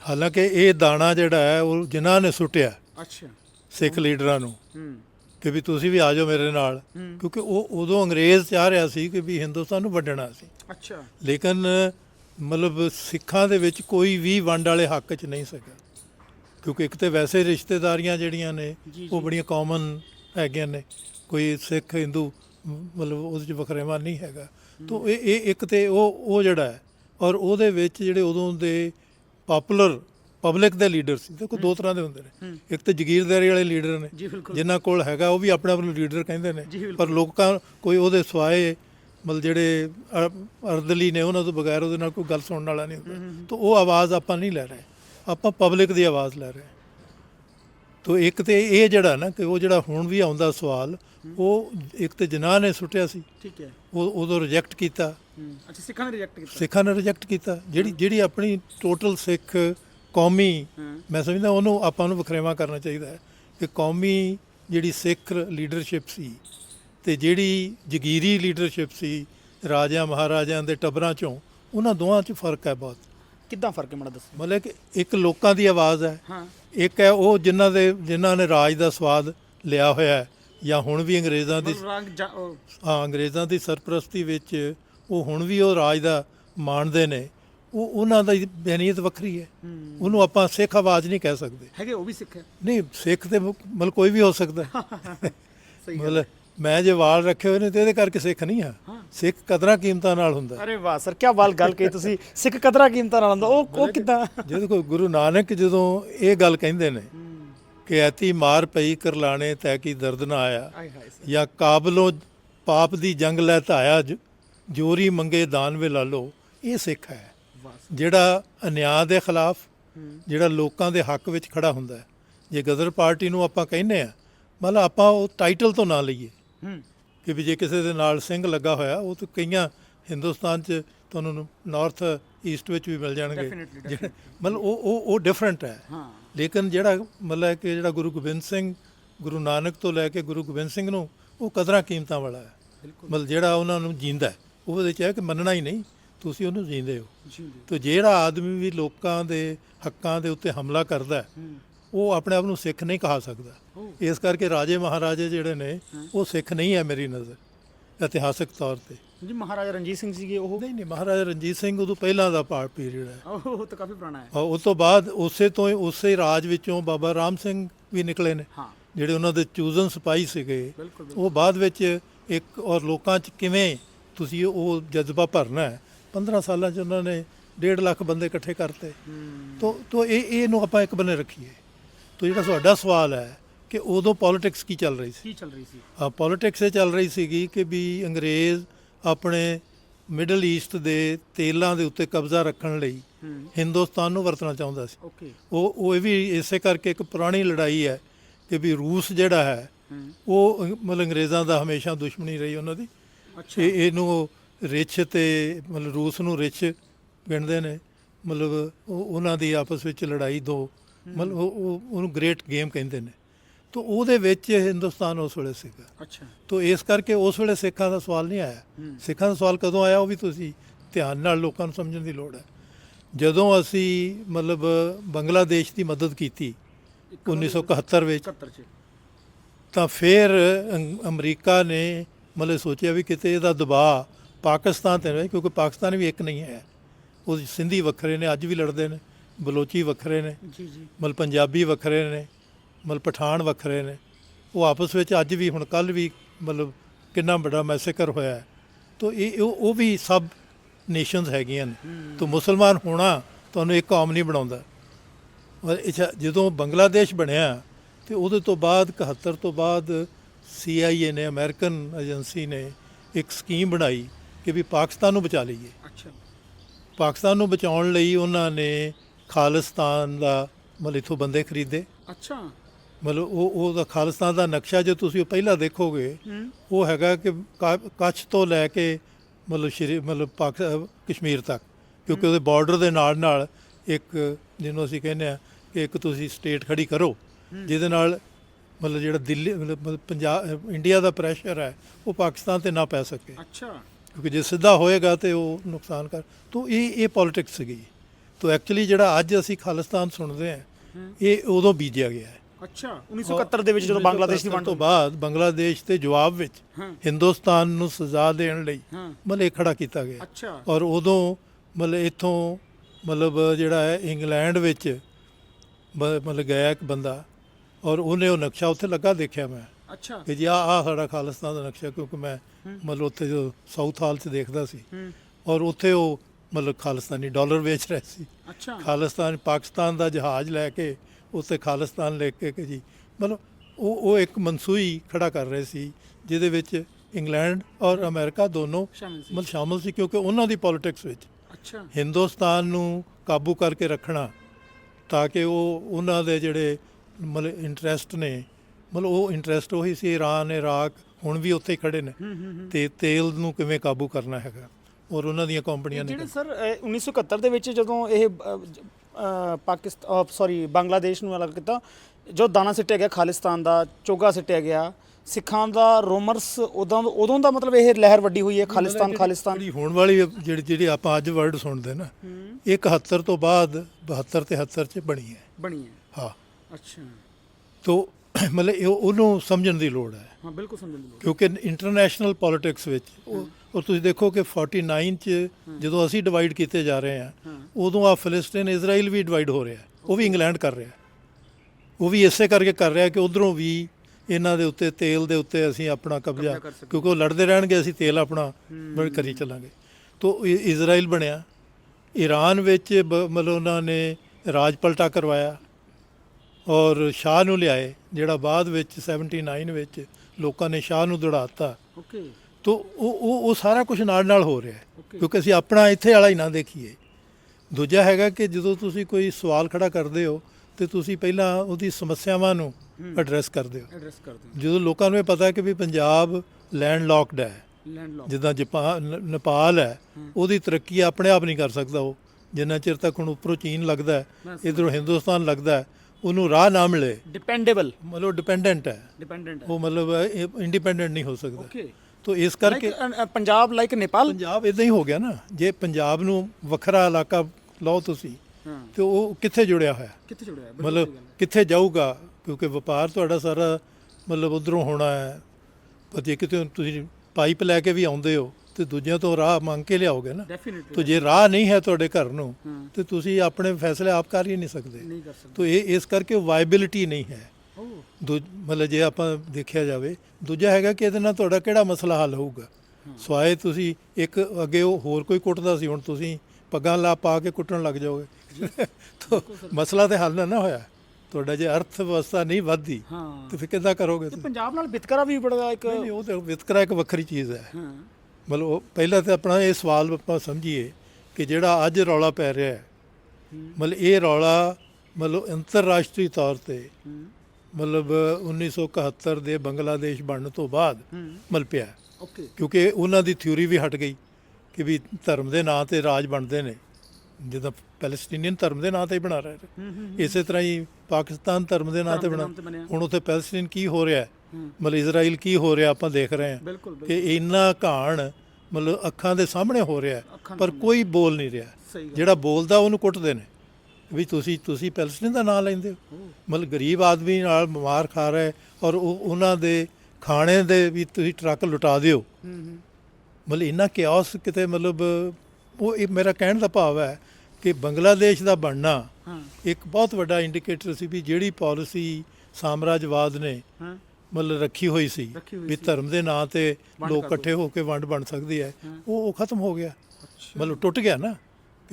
[SPEAKER 2] ਹਾਲਾਂਕਿ ਇਹ ਦਾਣਾ ਜਿਹੜਾ ਹੈ ਉਹ ਜਿਨ੍ਹਾਂ ਨੇ ਸੁੱਟਿਆ
[SPEAKER 1] ਅੱਛਾ।
[SPEAKER 2] ਸਿੱਖ ਲੀਡਰਾਂ ਨੂੰ
[SPEAKER 1] ਹੂੰ।
[SPEAKER 2] ਕਿ ਵੀ ਤੁਸੀਂ ਵੀ ਆ ਜਾਓ ਮੇਰੇ ਨਾਲ। ਕਿਉਂਕਿ ਉਹ ਉਦੋਂ ਅੰਗਰੇਜ਼ ਚਾਹ ਰਿਹਾ ਸੀ ਕਿ ਵੀ ਹਿੰਦੁਸਤਾਨ ਨੂੰ ਵੰਡਣਾ ਸੀ।
[SPEAKER 1] ਅੱਛਾ।
[SPEAKER 2] ਲੇਕਿਨ ਮਤਲਬ ਸਿੱਖਾਂ ਦੇ ਵਿੱਚ ਕੋਈ ਵੀ ਵੰਡ ਵਾਲੇ ਹੱਕ 'ਚ ਨਹੀਂ ਸੀਗਾ। ਕਿਉਂਕਿ ਇੱਕ ਤੇ ਵੈਸੇ ਰਿਸ਼ਤੇਦਾਰੀਆਂ ਜਿਹੜੀਆਂ ਨੇ ਉਹ। ਬੜੀਆਂ ਕਾਮਨ ਹੈਗੀਆਂ ਨੇ। ਕੋਈ ਸਿੱਖ ਹਿੰਦੂ ਮਤਲਬ ਉਹਦੇ 'ਚ ਵਖਰੇਵਾ ਨਹੀਂ ਹੈਗਾ। ਤੋਂ ਇਹ ਇਹ ਇੱਕ ਤੇ ਉਹ ਉਹ ਜਿਹੜਾ ਹੈ ਔਰ ਉਹਦੇ ਵਿੱਚ ਜਿਹੜੇ ਉਦੋਂ ਦੇ ਪਪੂਲਰ ਪਬਲਿਕ ਦੇ ਲੀਡਰ ਸੀ ਦੇਖੋ ਦੋ ਤਰ੍ਹਾਂ ਦੇ ਹੁੰਦੇ ਨੇ। ਇੱਕ ਤੇ ਜ਼ਗੀਰਦਾਰੀ ਵਾਲੇ ਲੀਡਰ ਨੇ ਜਿਨ੍ਹਾਂ ਕੋਲ ਹੈਗਾ ਉਹ ਵੀ ਆਪਣੇ ਆਪ ਨੂੰ ਲੀਡਰ ਕਹਿੰਦੇ ਨੇ। ਪਰ ਲੋਕਾਂ ਕੋਈ ਉਹਦੇ ਸਵਾਏ ਮਤਲਬ ਜਿਹੜੇ ਅਰਦਲੀ ਨੇ ਉਹਨਾਂ ਤੋਂ ਬਗੈਰ ਉਹਦੇ ਨਾਲ ਕੋਈ ਗੱਲ ਸੁਣਨ ਵਾਲਾ ਨਹੀਂ ਹੁੰਦਾ। ਤਾਂ ਉਹ ਆਵਾਜ਼ ਆਪਾਂ ਨਹੀਂ ਲੈ ਰਹੇ। ਆਪਾਂ ਪਬਲਿਕ ਦੀ ਆਵਾਜ਼ ਲੈ ਰਹੇ ਤਾਂ ਇੱਕ ਤੇ ਇਹ ਜਿਹੜਾ ਨਾ ਕਿ ਉਹ ਜਿਹੜਾ ਹੁਣ ਵੀ ਆਉਂਦਾ ਸਵਾਲ ਉਹ ਇੱਕ ਤੇ ਜਨਾਹ ਨੇ ਸੁੱਟਿਆ ਸੀ।
[SPEAKER 1] ਠੀਕ ਹੈ।
[SPEAKER 2] ਉਹ ਉਦੋਂ ਰਿਜੈਕਟ ਕੀਤਾ।
[SPEAKER 1] ਹੂੰ ਅੱਛਾ ਸਿੱਖਾਂ ਨੇ ਰਿਜੈਕਟ ਕੀਤਾ।
[SPEAKER 2] ਸਿੱਖਾਂ ਨੇ ਰਿਜੈਕਟ ਕੀਤਾ। ਜਿਹੜੀ ਜਿਹੜੀ ਆਪਣੀ ਟੋਟਲ ਸਿੱਖ ਕੌਮੀ
[SPEAKER 1] ਹਾਂ।
[SPEAKER 2] ਮੈਂ ਸਮਝਦਾ ਉਹਨੂੰ ਆਪਾਂ ਨੂੰ ਵਖਰੇਵਾ ਕਰਨਾ ਚਾਹੀਦਾ ਹੈ ਕਿ ਕੌਮੀ ਜਿਹੜੀ ਸਿੱਖ ਲੀਡਰਸ਼ਿਪ ਸੀ ਤੇ ਜਿਹੜੀ ਜਗੀਰੀ ਲੀਡਰਸ਼ਿਪ ਸੀ ਰਾਜਿਆਂ ਮਹਾਰਾਜਿਆਂ ਦੇ ਟੱਬਰਾਂ ਚੋਂ ਉਹਨਾਂ ਦੋਵਾਂ 'ਚ ਫ਼ਰਕ ਹੈ ਬਹੁਤ।
[SPEAKER 1] ਕਿੱਦਾਂ ਫ਼ਰਕ ਹੈ ਮੜਾ ਦੱਸੋ?
[SPEAKER 2] ਮਤਲਬ ਕਿ ਇੱਕ ਲੋਕਾਂ ਦੀ ਆਵਾਜ਼ ਹੈ।
[SPEAKER 1] ਹਾਂ।
[SPEAKER 2] ਇੱਕ ਹੈ ਉਹ ਜਿਨ੍ਹਾਂ ਦੇ ਜਿਨ੍ਹਾਂ ਨੇ ਰਾਜ ਦਾ ਸਵਾਦ ਲਿਆ ਹੋਇਆ ਹੈ ਜਾਂ ਹੁਣ ਵੀ ਅੰਗਰੇਜ਼ਾਂ ਦੀ
[SPEAKER 1] ਮਤਲਬ ਰੰਗ ਜਾ- ਉਹ,
[SPEAKER 2] ਹਾਂ ਅੰਗਰੇਜ਼ਾਂ ਦੀ ਸਰਪ੍ਰਸਤੀ ਵਿੱਚ ਉਹ ਹੁਣ ਵੀ ਉਹ ਰਾਜ ਦਾ ਮਾਣਦੇ ਨੇ। ਉਹ ਉਹਨਾਂ ਦੀ ਬਹਿਨੀਅਤ ਵੱਖਰੀ ਹੈ। ਉਹਨੂੰ ਆਪਾਂ ਸਿੱਖ ਆਵਾਜ਼ ਨਹੀਂ ਕਹਿ ਸਕਦੇ।
[SPEAKER 1] ਹੈਗੇ ਉਹ ਵੀ ਸਿੱਖ ਹੈ।
[SPEAKER 2] ਨਹੀਂ ਸਿੱਖ ਤੇ ਮਤਲਬ ਕੋਈ ਵੀ ਹੋ ਸਕਦਾ।
[SPEAKER 1] ਸਹੀ
[SPEAKER 2] ਮਤਲਬ ਮੈਂ ਜੇ ਵਾਲ ਰੱਖੇ ਹੋਏ ਨੇ ਤੇ ਇਹਦੇ ਕਰਕੇ ਸਿੱਖ ਨਹੀਂ ਆ
[SPEAKER 1] ਹਾਂ।
[SPEAKER 2] ਸਿੱਖ ਕਦਰਾਂ ਕੀਮਤਾਂ ਨਾਲ ਹੁੰਦਾ।
[SPEAKER 1] ਅਰੇ ਵਾਹ ਸਰ ਕੀ ਵਾਲ ਗੱਲ ਕਹੀ ਤੁਸੀਂ। ਸਿੱਖ ਕਦਰਾਂ ਕੀਮਤਾਂ ਨਾਲ ਹੁੰਦਾ। ਉਹ ਉਹ ਕਿੱਦਾਂ?
[SPEAKER 2] ਜਦੋਂ ਕੋਈ ਗੁਰੂ ਨਾਨਕ ਜਦੋਂ ਇਹ ਗੱਲ ਕਹਿੰਦੇ ਨੇ ਕਿ ਐਤੀ ਮਾਰ ਪਈ ਕਰਲਾਣੇ ਤੈ ਕੀ ਦਰਦ ਨਾ ਆਇਆ।
[SPEAKER 1] ਆਏ ਹਾਏ ਸਰ।
[SPEAKER 2] ਜਾਂ ਕਾਬਲੋਂ ਪਾਪ ਦੀ ਜੰਗ ਲੈ ਧਾਇਆ ਜ- ਜੋਰੀ ਮੰਗੇ ਦਾਨ ਵੇ ਲਾਲੋ। ਇਹ ਸਿੱਖ ਹੈ।
[SPEAKER 1] ਵਾਹ
[SPEAKER 2] ਜਿਹੜਾ ਅਨਿਆਂ ਦੇ ਖਿਲਾਫ ਜਿਹੜਾ ਲੋਕਾਂ ਦੇ ਹੱਕ ਵਿੱਚ ਖੜਾ ਹੁੰਦਾ ਹੈ। ਜੇ ਗਦਰ ਪਾਰਟੀ ਨੂੰ ਆਪਾਂ ਕਹਿੰਦੇ ਆ ਮਤਲਬ ਆਪਾਂ ਉਹ ਟਾਈਟਲ ਤੋਂ ਨਾ ਲਈਏ।
[SPEAKER 1] ਹੂੰ।
[SPEAKER 2] ਕਿ ਵੀ ਜੇ ਕਿਸੇ ਦੇ ਨਾਲ ਸਿੰਘ ਲੱਗਾ ਹੋਇਆ ਉਹ ਤਾਂ ਕਈਆਂ ਹਿੰਦੁਸਤਾਨ 'ਚ ਤੁਹਾਨੂੰ ਨਾਰਥ ਈਸਟ ਵਿੱਚ ਵੀ ਮਿਲ ਜਾਣਗੇ। ਮਤਲਬ ਉਹ ਉਹ ਉਹ ਡਿਫਰੈਂਟ ਹੈ।
[SPEAKER 1] ਹਾਂ।
[SPEAKER 2] ਲੇਕਿਨ ਜਿਹੜਾ ਮਤਲਬ ਕਿ ਜਿਹੜਾ ਗੁਰੂ ਗੋਬਿੰਦ ਸਿੰਘ ਗੁਰੂ ਨਾਨਕ ਤੋਂ ਲੈ ਕੇ ਗੁਰੂ ਗੋਬਿੰਦ ਸਿੰਘ ਨੂੰ ਉਹ ਕਦਰਾਂ ਕੀਮਤਾਂ ਵਾਲਾ ਹੈ। ਮਤਲਬ ਜਿਹੜਾ ਉਹਨਾਂ ਨੂੰ ਜੀਂਦਾ ਹੈ, ਉਹਦੇ 'ਚ ਹੈ ਕਿ ਮੰਨਣਾ ਹੀ ਨਹੀਂ ਤੁਸੀਂ ਉਹਨੂੰ ਜੀਂਦੇ ਹੋ। ਤੇ ਜਿਹੜਾ ਆਦਮੀ ਵੀ ਲੋਕਾਂ ਦੇ ਹੱਕਾਂ ਦੇ ਉੱਤੇ ਹਮਲਾ ਕਰਦਾ ਹੂੰ। ਉਹ ਆਪਣੇ ਆਪ ਨੂੰ ਸਿੱਖ ਨਹੀਂ ਕਹਾ ਸਕਦਾ। ਇਸ ਕਰਕੇ ਰਾਜੇ ਮਹਾਰਾਜੇ ਜਿਹੜੇ ਨੇ ਉਹ ਸਿੱਖ ਨਹੀਂ ਹੈ ਮੇਰੀ ਨਜ਼ਰ ਇਤਿਹਾਸਕ ਤੌਰ ਤੇ।
[SPEAKER 1] ਜੀ ਮਹਾਰਾਜਾ ਰਣਜੀਤ ਸਿੰਘ ਸੀਗੇ ਉਹ?
[SPEAKER 2] ਨਹੀਂ ਨਹੀਂ ਮਹਾਰਾਜਾ ਰਣਜੀਤ ਸਿੰਘ ਉਦੋਂ ਪਹਿਲਾਂ ਦਾ ਪਾਰਟ ਪੀਰੀਅਡ ਹੈ।
[SPEAKER 1] ਉਹ ਤਾਂ ਕਾਫੀ ਪੁਰਾਣਾ ਹੈ।
[SPEAKER 2] ਉਸ ਤੋਂ ਬਾਅਦ ਉਸੇ ਤੋਂ ਹੀ ਉਸੇ ਰਾਜ ਵਿੱਚੋਂ ਬਾਬਾ ਰਾਮ ਸਿੰਘ ਵੀ ਨਿਕਲੇ ਨੇ। ਜਿਹੜੇ ਉਹਨਾਂ ਦੇ ਚੂਜ਼ਨ ਸਿਪਾਹੀ ਸੀਗੇ ਉਹ ਬਾਅਦ ਵਿੱਚ ਇੱਕ ਔਰ ਲੋਕਾਂ 'ਚ ਕਿਵੇਂ ਤੁਸੀਂ ਉਹ ਜਜ਼ਬਾ ਭਰਨਾ ਹੈ। 15 ਸਾਲਾਂ 'ਚ ਉਹਨਾਂ ਨੇ 1.5 ਲੱਖ ਬੰਦੇ ਇਕੱਠੇ ਕਰਤੇ। ਤੋ ਤੋ ਇਹ ਇਹਨੂੰ ਆਪਾਂ ਇੱਕ ਬੰਨੇ ਰੱਖੀਏ। ਤੋ ਜਿਹੜਾ ਤੁਹਾਡਾ ਸਵਾਲ ਹੈ ਕਿ ਉਦੋਂ ਪੋਲਿਟਿਕਸ ਕੀ ਚੱਲ ਰਹੀ ਸੀ?
[SPEAKER 1] ਕੀ ਚੱਲ ਰਹੀ ਸੀ?
[SPEAKER 2] ਆ ਪੋਲਿਟਿਕਸ ਇਹ ਚੱਲ ਰਹੀ ਸੀਗੀ ਕਿ ਵੀ ਅੰਗਰੇਜ਼ ਆਪਣੇ ਮਿਡਲ ਈਸਟ ਦੇ ਤੇਲਾਂ ਦੇ ਉੱਤੇ ਕਬਜ਼ਾ ਰੱਖਣ ਲਈ ਹਿੰਦੁਸਤਾਨ ਨੂੰ ਵਰਤਣਾ ਚਾਹੁੰਦਾ ਸੀ।
[SPEAKER 1] ਓਕੇ
[SPEAKER 2] ਉਹ ਉਹ ਇਹ ਵੀ ਇਸੇ ਕਰਕੇ ਇੱਕ ਪੁਰਾਣੀ ਲੜਾਈ ਹੈ ਕਿ ਵੀ ਰੂਸ ਜਿਹੜਾ ਹੈ ਉਹ ਮਤਲਬ ਅੰਗਰੇਜ਼ਾਂ ਦਾ ਹਮੇਸ਼ਾ ਦੁਸ਼ਮਣੀ ਰਹੀ ਉਹਨਾਂ ਦੀ।
[SPEAKER 1] ਅੱਛਾ।
[SPEAKER 2] ਇਹ ਇਹਨੂੰ ਰਿਚ ਤੇ ਮਤਲਬ ਰੂਸ ਨੂੰ ਰਿਚ ਗਿਣਦੇ ਨੇ। ਮਤਲਬ ਉਹ ਉਹਨਾਂ ਦੀ ਆਪਸ ਵਿੱਚ ਲੜਾਈ ਦੋ ਮਤਲਬ ਉਹ ਉਹ- ਉਹਨੂੰ ਗ੍ਰੇਟ ਗੇਮ ਕਹਿੰਦੇ ਨੇ। ਤੋਂ ਉਹਦੇ ਵਿੱਚ ਹਿੰਦੁਸਤਾਨ ਉਸ ਵੇਲੇ ਸੀਗਾ।
[SPEAKER 1] ਅੱਛਾ।
[SPEAKER 2] ਤੋਂ ਇਸ ਕਰਕੇ ਉਸ ਵੇਲੇ ਸਿੱਖਾਂ ਦਾ ਸਵਾਲ ਨਹੀਂ ਆਇਆ। ਸਿੱਖਾਂ ਦਾ ਸਵਾਲ ਕਦੋਂ ਆਇਆ ਉਹ ਵੀ ਤੁਸੀਂ ਧਿਆਨ ਨਾਲ ਲੋਕਾਂ ਨੂੰ ਸਮਝਣ ਦੀ ਲੋੜ ਹੈ। ਜਦੋਂ ਅਸੀਂ ਮਤਲਬ ਬੰਗਲਾਦੇਸ਼ ਦੀ ਮਦਦ ਕੀਤੀ 1971 ਵਿੱਚ
[SPEAKER 1] 71 ਚ।
[SPEAKER 2] ਤਾਂ ਫਿਰ ਅਮਰੀਕਾ ਨੇ ਮਤਲਬ ਸੋਚਿਆ ਵੀ ਕਿਤੇ ਇਹਦਾ ਦਬਾਅ ਪਾਕਿਸਤਾਨ ਤੇ ਕਿਉਂਕਿ ਪਾਕਿਸਤਾਨ ਵੀ ਇੱਕ ਨਹੀਂ ਹੈ। ਉਹ ਸਿੰਧੀ ਵੱਖਰੇ ਨੇ ਅੱਜ ਵੀ ਲੜਦੇ ਨੇ। ਬਲੋਚੀ ਵੱਖਰੇ ਨੇ
[SPEAKER 1] ਜੀ ਜੀ।
[SPEAKER 2] ਮਤਲਬ ਪੰਜਾਬੀ ਵੱਖਰੇ ਨੇ ਮਤਲਬ ਪਠਾਨ ਵੱਖਰੇ ਨੇ। ਉਹ ਆਪਸ ਵਿੱਚ ਅੱਜ ਵੀ ਹੁਣ ਕੱਲ ਵੀ ਮਤਲਬ ਕਿੰਨਾ ਵੱਡਾ ਮੈਸੇਕਰ ਹੋਇਆ ਹੈ। ਤੋ ਇਹ ਉਹ ਉਹ ਵੀ ਸਭ ਨੇਸ਼ਨਸ ਹੈਗੀਆਂ ਨੇ। ਤੋ ਮੁਸਲਮਾਨ ਹੋਣਾ ਤੁਹਾਨੂੰ ਇੱਕ ਕੌਮ ਨਹੀਂ ਬਣਾਉਂਦਾ। ਔਰ ਜਦੋਂ ਬੰਗਲਾਦੇਸ਼ ਬਣਿਆ ਤੇ ਉਹਦੇ ਤੋਂ ਬਾਅਦ 71 ਤੋਂ ਬਾਅਦ CIA ਨੇ ਅਮਰੀਕਨ ਏਜੰਸੀ ਨੇ ਇੱਕ ਸਕੀਮ ਬਣਾਈ ਕਿ ਵੀ ਪਾਕਿਸਤਾਨ ਨੂੰ ਬਚਾ ਲਈਏ।
[SPEAKER 1] ਅੱਛਾ।
[SPEAKER 2] ਪਾਕਿਸਤਾਨ ਨੂੰ ਬਚਾਉਣ ਲਈ ਉਹਨਾਂ ਨੇ ਖਾਲਿਸਤਾਨ ਦਾ ਮਤਲਬ ਇੱਥੋਂ ਬੰਦੇ ਖਰੀਦੇ।
[SPEAKER 1] ਅੱਛਾ।
[SPEAKER 2] ਮਤਲਬ ਉਹ ਉਹਦਾ ਖਾਲਿਸਤਾਨ ਦਾ ਨਕਸ਼ਾ ਜੇ ਤੁਸੀਂ ਉਹ ਪਹਿਲਾਂ ਦੇਖੋਗੇ ਉਹ ਹੈਗਾ ਕਿ ਕਾ- ਕੱਛ ਤੋਂ ਲੈ ਕੇ ਮਤਲਬ ਸ਼੍ਰੀ ਮਤਲਬ ਪਾਕ ਕਸ਼ਮੀਰ ਤੱਕ। ਕਿਉਂਕਿ ਉਹਦੇ ਬਾਰਡਰ ਦੇ ਨਾਲ ਨਾਲ ਇੱਕ ਜਿਹਨੂੰ ਅਸੀਂ ਕਹਿੰਦੇ ਆ ਕਿ ਇੱਕ ਤੁਸੀਂ ਸਟੇਟ ਖੜੀ ਕਰੋ ਜਿਹਦੇ ਨਾਲ ਮਤਲਬ ਜਿਹੜਾ ਦਿੱਲੀ ਮਤਲਬ ਪੰਜਾਬ ਇੰਡੀਆ ਦਾ ਪ੍ਰੈਸ਼ਰ ਹੈ ਉਹ ਪਾਕਿਸਤਾਨ ਤੇ ਨਾ ਪੈ ਸਕੇ।
[SPEAKER 1] ਅੱਛਾ।
[SPEAKER 2] ਕਿਉਂਕਿ ਜੇ ਸਿੱਧਾ ਹੋਏਗਾ ਤੇ ਉਹ ਨੁਕਸਾਨ ਕਰ ਤੋਂ ਇਹ ਇਹ ਪੋਲਿਟਿਕਸ ਸੀਗੀ। ਤੋਂ ਐਕਚੁਅਲੀ ਜਿਹੜਾ ਅੱਜ ਅਸੀਂ ਖਾਲਿਸਤਾਨ ਸੁਣਦੇ ਹਾਂ ਇਹ ਉਦੋਂ ਬੀਜਿਆ ਗਿਆ ਹੈ।
[SPEAKER 1] ਅੱਛਾ 1971 ਦੇ ਵਿੱਚ ਜਦੋਂ ਬੰਗਲਾਦੇਸ਼ ਦੀ
[SPEAKER 2] 1971
[SPEAKER 1] ਵੰਡ
[SPEAKER 2] ਤੋਂ ਬਾਅਦ ਬੰਗਲਾਦੇਸ਼ ਦੇ ਜਵਾਬ ਵਿੱਚ ਹਿੰਦੁਸਤਾਨ ਨੂੰ ਸਜ਼ਾ ਦੇਣ ਲਈ ਇਹ ਖੜਾ ਕੀਤਾ ਗਿਆ।
[SPEAKER 1] ਅੱਛਾ।
[SPEAKER 2] ਔਰ ਉਦੋਂ ਮਤਲਬ ਇੱਥੋਂ ਮਤਲਬ ਜਿਹੜਾ ਹੈ ਇੰਗਲੈਂਡ ਵਿੱਚ ਮਤਲਬ ਗਿਆ ਇੱਕ ਬੰਦਾ। ਔਰ ਉਹਨੇ ਉਹ ਨਕਸ਼ਾ ਉੱਥੇ ਲੱਗਾ ਦੇਖਿਆ ਮੈਂ।
[SPEAKER 1] ਅੱਛਾ।
[SPEAKER 2] ਕਿ ਜੀ ਆ ਆ ਸਾਡਾ ਖਾਲਿਸਤਾਨ ਦਾ ਨਕਸ਼ਾ ਕਿਉਂਕਿ ਮੈਂ ਮਤਲਬ ਉੱਥੇ ਜੋ ਸਾਊਥ ਹਾਲ 'ਚ ਦੇਖਦਾ ਸੀ। ਔਰ ਉੱਥੇ ਉਹ ਮਤਲਬ ਖਾਲਿਸਤਾਨੀ ਡਾਲਰ ਵੇਚ ਰਹੇ ਸੀ।
[SPEAKER 1] ਅੱਛਾ।
[SPEAKER 2] ਖਾਲਿਸਤਾਨ ਪਾਕਿਸਤਾਨ ਦਾ ਜਹਾਜ਼ ਲੈ ਕੇ ਉੱਥੇ ਖਾਲਿਸਤਾਨ ਲੈ ਕੇ ਕਿ ਜੀ। ਮਤਲਬ ਉਹ ਉਹ ਇੱਕ ਮਨਸੂਈ ਖੜਾ ਕਰ ਰਹੇ ਸੀ ਜਿਹਦੇ ਵਿੱਚ ਇੰਗਲੈਂਡ ਔਰ ਅਮਰੀਕਾ ਦੋਨੋਂ ਮਤਲਬ ਸ਼ਾਮਲ ਸੀ ਕਿਉਂਕਿ ਉਹਨਾਂ ਦੀ ਪੋਲਿਟਿਕਸ ਵਿੱਚ
[SPEAKER 1] ਅੱਛਾ।
[SPEAKER 2] ਹਿੰਦੁਸਤਾਨ ਨੂੰ ਕਾਬੂ ਕਰਕੇ ਰੱਖਣਾ ਤਾਂ ਕਿ ਉਹ ਉਹਨਾਂ ਦੇ ਜਿਹੜੇ ਮਤਲਬ ਇੰਟਰਸਟ ਨੇ ਮਤਲਬ ਉਹ ਇੰਟਰਸਟ ਉਹੀ ਸੀ ਇਰਾਨ ਇਰਾਕ ਹੁਣ ਵੀ ਉੱਥੇ ਖੜੇ ਨੇ ਤੇ ਤੇਲ ਨੂੰ ਕਿਵੇਂ ਕਾਬੂ ਕਰਨਾ ਹੈਗਾ। ਔਰ ਉਹਨਾਂ ਦੀਆਂ ਕੰਪਨੀਆਂ ਨੇ
[SPEAKER 1] ਜਿਹੜੇ ਸਰ ਅਹ, 1971 ਦੇ ਵਿੱਚ ਜਦੋਂ ਇਹ ਪਾਕਿਸਤਾਨ ਸੌਰੀ ਬੰਗਲਾਦੇਸ਼ ਨੂੰ ਅਲੱਗ ਕੀਤਾ ਜੋ ਦਾਣਾ ਸਿੱਟਿਆ ਗਿਆ ਖਾਲਿਸਤਾਨ ਦਾ ਚੋਗਾ ਸਿੱਟਿਆ ਗਿਆ ਸਿੱਖਾਂ ਦਾ ਰੋਮਰਸ ਉਦੋਂ ਉਦੋਂ ਦਾ ਮਤਲਬ ਇਹ ਲਹਿਰ ਵੱਡੀ ਹੋਈ ਹੈ ਖਾਲਿਸਤਾਨ ਖਾਲਿਸਤਾਨ।
[SPEAKER 2] ਜਿਹੜੀ ਹੋਣ ਵਾਲੀ ਜਿਹੜੀ ਜਿਹੜੀ ਆਪਾਂ ਅੱਜ ਵਰਡ ਸੁਣਦੇ ਨਾ
[SPEAKER 1] ਹੂੰ।
[SPEAKER 2] ਇਹ 71 ਤੋਂ ਬਾਅਦ 72 ਤੇ 73 ਚ ਬਣੀ ਹੈ।
[SPEAKER 1] ਬਣੀ ਹੈ।
[SPEAKER 2] ਹਾਂ।
[SPEAKER 1] ਅੱਛਾ।
[SPEAKER 2] ਤੋਂ ਮਤਲਬ ਇਹ ਉਹਨੂੰ ਸਮਝਣ ਦੀ ਲੋੜ ਹੈ।
[SPEAKER 1] ਹਾਂ ਬਿਲਕੁਲ ਸਮਝਣ ਦੀ ਲੋੜ
[SPEAKER 2] ਕਿਉਂਕਿ ਇੰਟਰਨੈਸ਼ਨਲ ਪੋਲਿਟਿਕਸ ਵਿੱਚ ਉਹ ਔਰ ਤੁਸੀਂ ਦੇਖੋ ਕਿ 49 ਚ ਜਦੋਂ ਅਸੀਂ ਡਿਵਾਈਡ ਕੀਤੇ ਜਾ ਰਹੇ ਹਾਂ ਉਦੋਂ ਆ ਫਿਲਿਸਤੀਨ ਇਜ਼ਰਾਈਲ ਵੀ ਡਿਵਾਈਡ ਹੋ ਰਿਹਾ ਉਹ ਵੀ ਇੰਗਲੈਂਡ ਕਰ ਰਿਹਾ ਉਹ ਵੀ ਇਸੇ ਕਰਕੇ ਕਰ ਰਿਹਾ ਕਿ ਉਧਰੋਂ ਵੀ ਇਹਨਾਂ ਦੇ ਉੱਤੇ ਤੇਲ ਦੇ ਉੱਤੇ ਅਸੀਂ ਆਪਣਾ ਕਬਜ਼ਾ। ਕਿਉਂਕਿ ਉਹ ਲੜਦੇ ਰਹਿਣਗੇ ਅਸੀਂ ਤੇਲ ਆਪਣਾ ਕਰੀ ਚੱਲਾਂਗੇ। ਤੋਂ ਇਜ਼ਰਾਈਲ ਬਣਿਆ। ਈਰਾਨ ਵਿੱਚ ਮਤਲਬ ਉਹਨਾਂ ਨੇ ਰਾਜ ਪਲਟਾ ਕਰਵਾਇਆ ਔਰ ਸ਼ਾਹ ਨੂੰ ਲਿਆਏ ਜਿਹੜਾ ਬਾਅਦ ਵਿੱਚ 79 ਵਿੱਚ ਲੋਕਾਂ ਨੇ ਸ਼ਾਹ ਨੂੰ ਦੜਾਤਾ
[SPEAKER 1] ਓਕੇ
[SPEAKER 2] ਤੋਂ ਉਹ ਉਹ ਉਹ ਸਾਰਾ ਕੁਝ ਨਾਲ ਨਾਲ ਹੋ ਰਿਹਾ ਹੈ। ਕਿਉਂਕਿ ਅਸੀਂ ਆਪਣਾ ਇੱਥੇ ਵਾਲਾ ਹੀ ਨਾ ਦੇਖੀਏ। ਦੂਜਾ ਹੈਗਾ ਕਿ ਜਦੋਂ ਤੁਸੀਂ ਕੋਈ ਸਵਾਲ ਖੜਾ ਕਰਦੇ ਹੋ ਤੇ ਤੁਸੀਂ ਪਹਿਲਾਂ ਉਹਦੀ ਸਮੱਸਿਆਵਾਂ ਨੂੰ ਐਡਰੈਸ ਕਰਦੇ ਹੋ।
[SPEAKER 1] ਐਡਰੈਸ ਕਰ ਦਿਓ
[SPEAKER 2] ਜਦੋਂ ਲੋਕਾਂ ਨੂੰ ਇਹ ਪਤਾ ਹੈ ਕਿ ਵੀ ਪੰਜਾਬ ਲੈਂਡ ਲੌਕਡ ਹੈ
[SPEAKER 1] ਲੈਂਡ
[SPEAKER 2] ਜਿੱਦਾਂ ਜਾਪਾਨ ਨੇਪਾਲ ਹੈ ਉਹਦੀ ਤਰੱਕੀ ਆਪਣੇ ਆਪ ਨਹੀਂ ਕਰ ਸਕਦਾ ਉਹ। ਜਿੰਨਾ ਚਿਰ ਤੱਕ ਹੁਣ ਉੱਪਰੋਂ ਚੀਨ ਲੱਗਦਾ ਹੈ ਇਧਰੋਂ ਹਿੰਦੁਸਤਾਨ ਲੱਗਦਾ ਹੈ ਉਹਨੂੰ ਰਾਹ ਨਾ ਮਿਲੇ।
[SPEAKER 1] ਡਿਪੈਂਡੇਬਲ
[SPEAKER 2] ਮਤਲਬ ਡਿਪੈਂਡੈਂਟ ਹੈ।
[SPEAKER 1] ਡਿਪੈਂਡੈਂਟ
[SPEAKER 2] ਉਹ ਮਤਲਬ ਇੰਡੀਪੈਂਡੈਂਟ ਨਹੀਂ ਹੋ ਸਕਦਾ।
[SPEAKER 1] ਓਕੇ
[SPEAKER 2] ਤੋਂ ਇਸ ਕਰਕੇ
[SPEAKER 1] ਲਾਈਕ ਪੰਜਾਬ ਲਾਈਕ ਨੇਪਾਲ?
[SPEAKER 2] ਪੰਜਾਬ ਇਦਾਂ ਹੀ ਹੋ ਗਿਆ ਨਾ। ਜੇ ਪੰਜਾਬ ਨੂੰ ਵੱਖਰਾ ਇਲਾਕਾ ਲਓ ਤੁਸੀਂ ਤੇ ਉਹ ਕਿੱਥੇ ਜੁੜਿਆ ਹੋਇਆ?
[SPEAKER 1] ਕਿੱਥੇ ਜੁੜਿਆ ਹੈ
[SPEAKER 2] ਮਤਲਬ। ਕਿੱਥੇ ਜਾਊਗਾ? ਕਿਉਂਕਿ ਵਪਾਰ ਤੁਹਾਡਾ ਸਾਰਾ ਮਤਲਬ ਉਧਰੋਂ ਹੋਣਾ ਹੈ। ਪਰ ਜੇ ਕਿਤੇ ਤੁਸੀਂ ਪਾਈਪ ਲੈ ਕੇ ਵੀ ਆਉਂਦੇ ਹੋ ਤੇ ਦੂਜਿਆਂ ਤੋਂ ਰਾਹ ਮੰਗ ਕੇ ਲਿਆਓਗੇ ਨਾ ਤੇ ਜੇ ਰਾਹ ਨਹੀਂ ਹੈ ਤੁਹਾਡੇ ਘਰ ਨੂੰ ਤੇ ਤੁਸੀਂ ਆਪਣੇ ਫੈਸਲੇ ਆਪ ਕਰ ਹੀ ਨਹੀਂ ਸਕਦੇ। ਤੋ ਇਹ ਇਸ ਕਰਕੇ ਵਾਇਬਿਲਿਟੀ ਨਹੀਂ ਹੈ। ਦੂ ਮਤਲਬ ਜੇ ਆਪਾਂ ਦੇਖਿਆ ਜਾਵੇ ਦੂਜਾ ਹੈਗਾ ਕਿ ਇਹਦੇ ਨਾਲ ਤੁਹਾਡਾ ਕਿਹੜਾ ਮਸਲਾ ਹੱਲ ਹੋਊਗਾ? ਸਵਾਏ ਤੁਸੀਂ ਇੱਕ ਅੱਗੇ ਉਹ ਹੋਰ ਕੋਈ ਕੁੱਟਦਾ ਸੀ ਹੁਣ ਤੁਸੀਂ ਪੱਗਾਂ ਲਾ ਪਾ ਕੇ ਕੁੱਟਣ ਲੱਗ ਜਾਓਗੇ। ਤੋ ਮਸਲਾ ਤੇ ਹੱਲ ਨਾ ਹੋਇਆ। ਤੁਹਾਡਾ ਜੇ ਅਰਥ ਵਿਵਸਥਾ ਨਹੀਂ ਵੱਧਦੀ ਤੇ ਫਿਰ ਕਿੱਦਾਂ ਕਰੋਗੇ
[SPEAKER 1] ਤੇ
[SPEAKER 2] ਤੁਸੀਂ?
[SPEAKER 1] ਪੰਜਾਬ ਨਾਲ ਵਿਤਕਰਾ ਵੀ ਬੜਾ ਇੱਕ
[SPEAKER 2] ਨਹੀਂ ਉਹ ਤੇ ਵਿਤਕਰਾ ਇੱਕ ਵੱਖਰੀ ਚੀਜ਼ ਹੈ। ਮਤਲਬ ਉਹ ਪਹਿਲਾਂ ਤਾਂ ਆਪਣਾ ਇਹ ਸਵਾਲ ਆਪਾਂ ਸਮਝੀਏ ਕਿ ਜਿਹੜਾ ਅੱਜ ਰੌਲਾ ਪੈ ਰਿਹਾ ਹੈ। ਮਤਲਬ ਇਹ ਰੌਲਾ ਮਤਲਬ ਅੰਤਰਰਾਸ਼ਟਰੀ ਤੌਰ ਤੇ ਮਤਲਬ 1971 ਦੇ ਬੰਗਲਾਦੇਸ਼ ਬਣਨ ਤੋਂ ਬਾਅਦ ਮਲ ਪਿਆ।
[SPEAKER 1] ਓਕੇ।
[SPEAKER 2] ਕਿਉਂਕਿ ਉਹਨਾਂ ਦੀ ਥਿਊਰੀ ਵੀ ਹਟ ਗਈ ਕਿ ਵੀ ਧਰਮ ਦੇ ਨਾਂ ਤੇ ਰਾਜ ਬਣਦੇ ਨੇ। ਜਿੱਦਾਂ ਪੈਲਸਟੀਨੀਅਨ ਧਰਮ ਦੇ ਨਾਂ ਤੇ ਹੀ ਬਣਾ ਰਹੇ ਨੇ। ਇਸੇ ਤਰ੍ਹਾਂ ਹੀ ਪਾਕਿਸਤਾਨ ਧਰਮ ਦੇ ਨਾਂ ਤੇ ਬਣਾ। ਹੁਣ ਉੱਥੇ ਪੈਲਸਟੀਨ ਕੀ ਹੋ ਰਿਹਾ? ਮਤਲਬ ਇਜ਼ਰਾਈਲ ਕੀ ਹੋ ਰਿਹਾ ਆਪਾਂ ਦੇਖ ਰਹੇ ਹਾਂ। ਕਿ ਇੰਨਾ ਘਾਣ ਮਤਲਬ ਅੱਖਾਂ ਦੇ ਸਾਹਮਣੇ ਹੋ ਰਿਹਾ ਪਰ। ਕੋਈ ਬੋਲ ਨਹੀਂ ਰਿਹਾ। ਜਿਹੜਾ ਬੋਲਦਾ ਉਹਨੂੰ ਕੁੱਟਦੇ ਨੇ। ਵੀ ਤੁਸੀਂ ਤੁਸੀਂ ਪੈਲਸਟੀਨ ਦਾ ਨਾਂ ਲੈਂਦੇ ਹੋ। ਮਤਲਬ ਗਰੀਬ ਆਦਮੀ ਨਾਲ ਬਿਮਾਰ ਖਾ ਰਿਹਾ ਔਰ ਉਹ ਉਹਨਾਂ ਦੇ ਖਾਣੇ ਦੇ ਵੀ ਤੁਸੀਂ ਟਰੱਕ ਲੁਟਾ ਦਿਓ। ਮਤਲਬ ਇੰਨਾ ਕਿਓਸ ਕਿਤੇ ਮਤਲਬ ਉਹ ਇਹ ਮੇਰਾ ਕਹਿਣ ਦਾ ਭਾਵ ਹੈ ਕਿ ਬੰਗਲਾਦੇਸ਼ ਦਾ ਬਣਨਾ ਇੱਕ ਬਹੁਤ ਵੱਡਾ ਇੰਡੀਕੇਟਰ ਸੀ ਵੀ ਜਿਹੜੀ ਪਾਲਿਸੀ ਸਾਮਰਾਜਵਾਦ ਨੇ ਮਤਲਬ ਰੱਖੀ ਹੋਈ ਸੀ ਵੀ। ਧਰਮ ਦੇ ਨਾਂ ਤੇ ਲੋਕ। ਇਕੱਠੇ ਹੋ ਕੇ ਵੰਡ ਬਣ ਸਕਦੀ ਹੈ। ਉਹ ਉਹ ਖਤਮ ਹੋ ਗਿਆ। ਮਤਲਬ ਟੁੱਟ ਗਿਆ ਨਾ।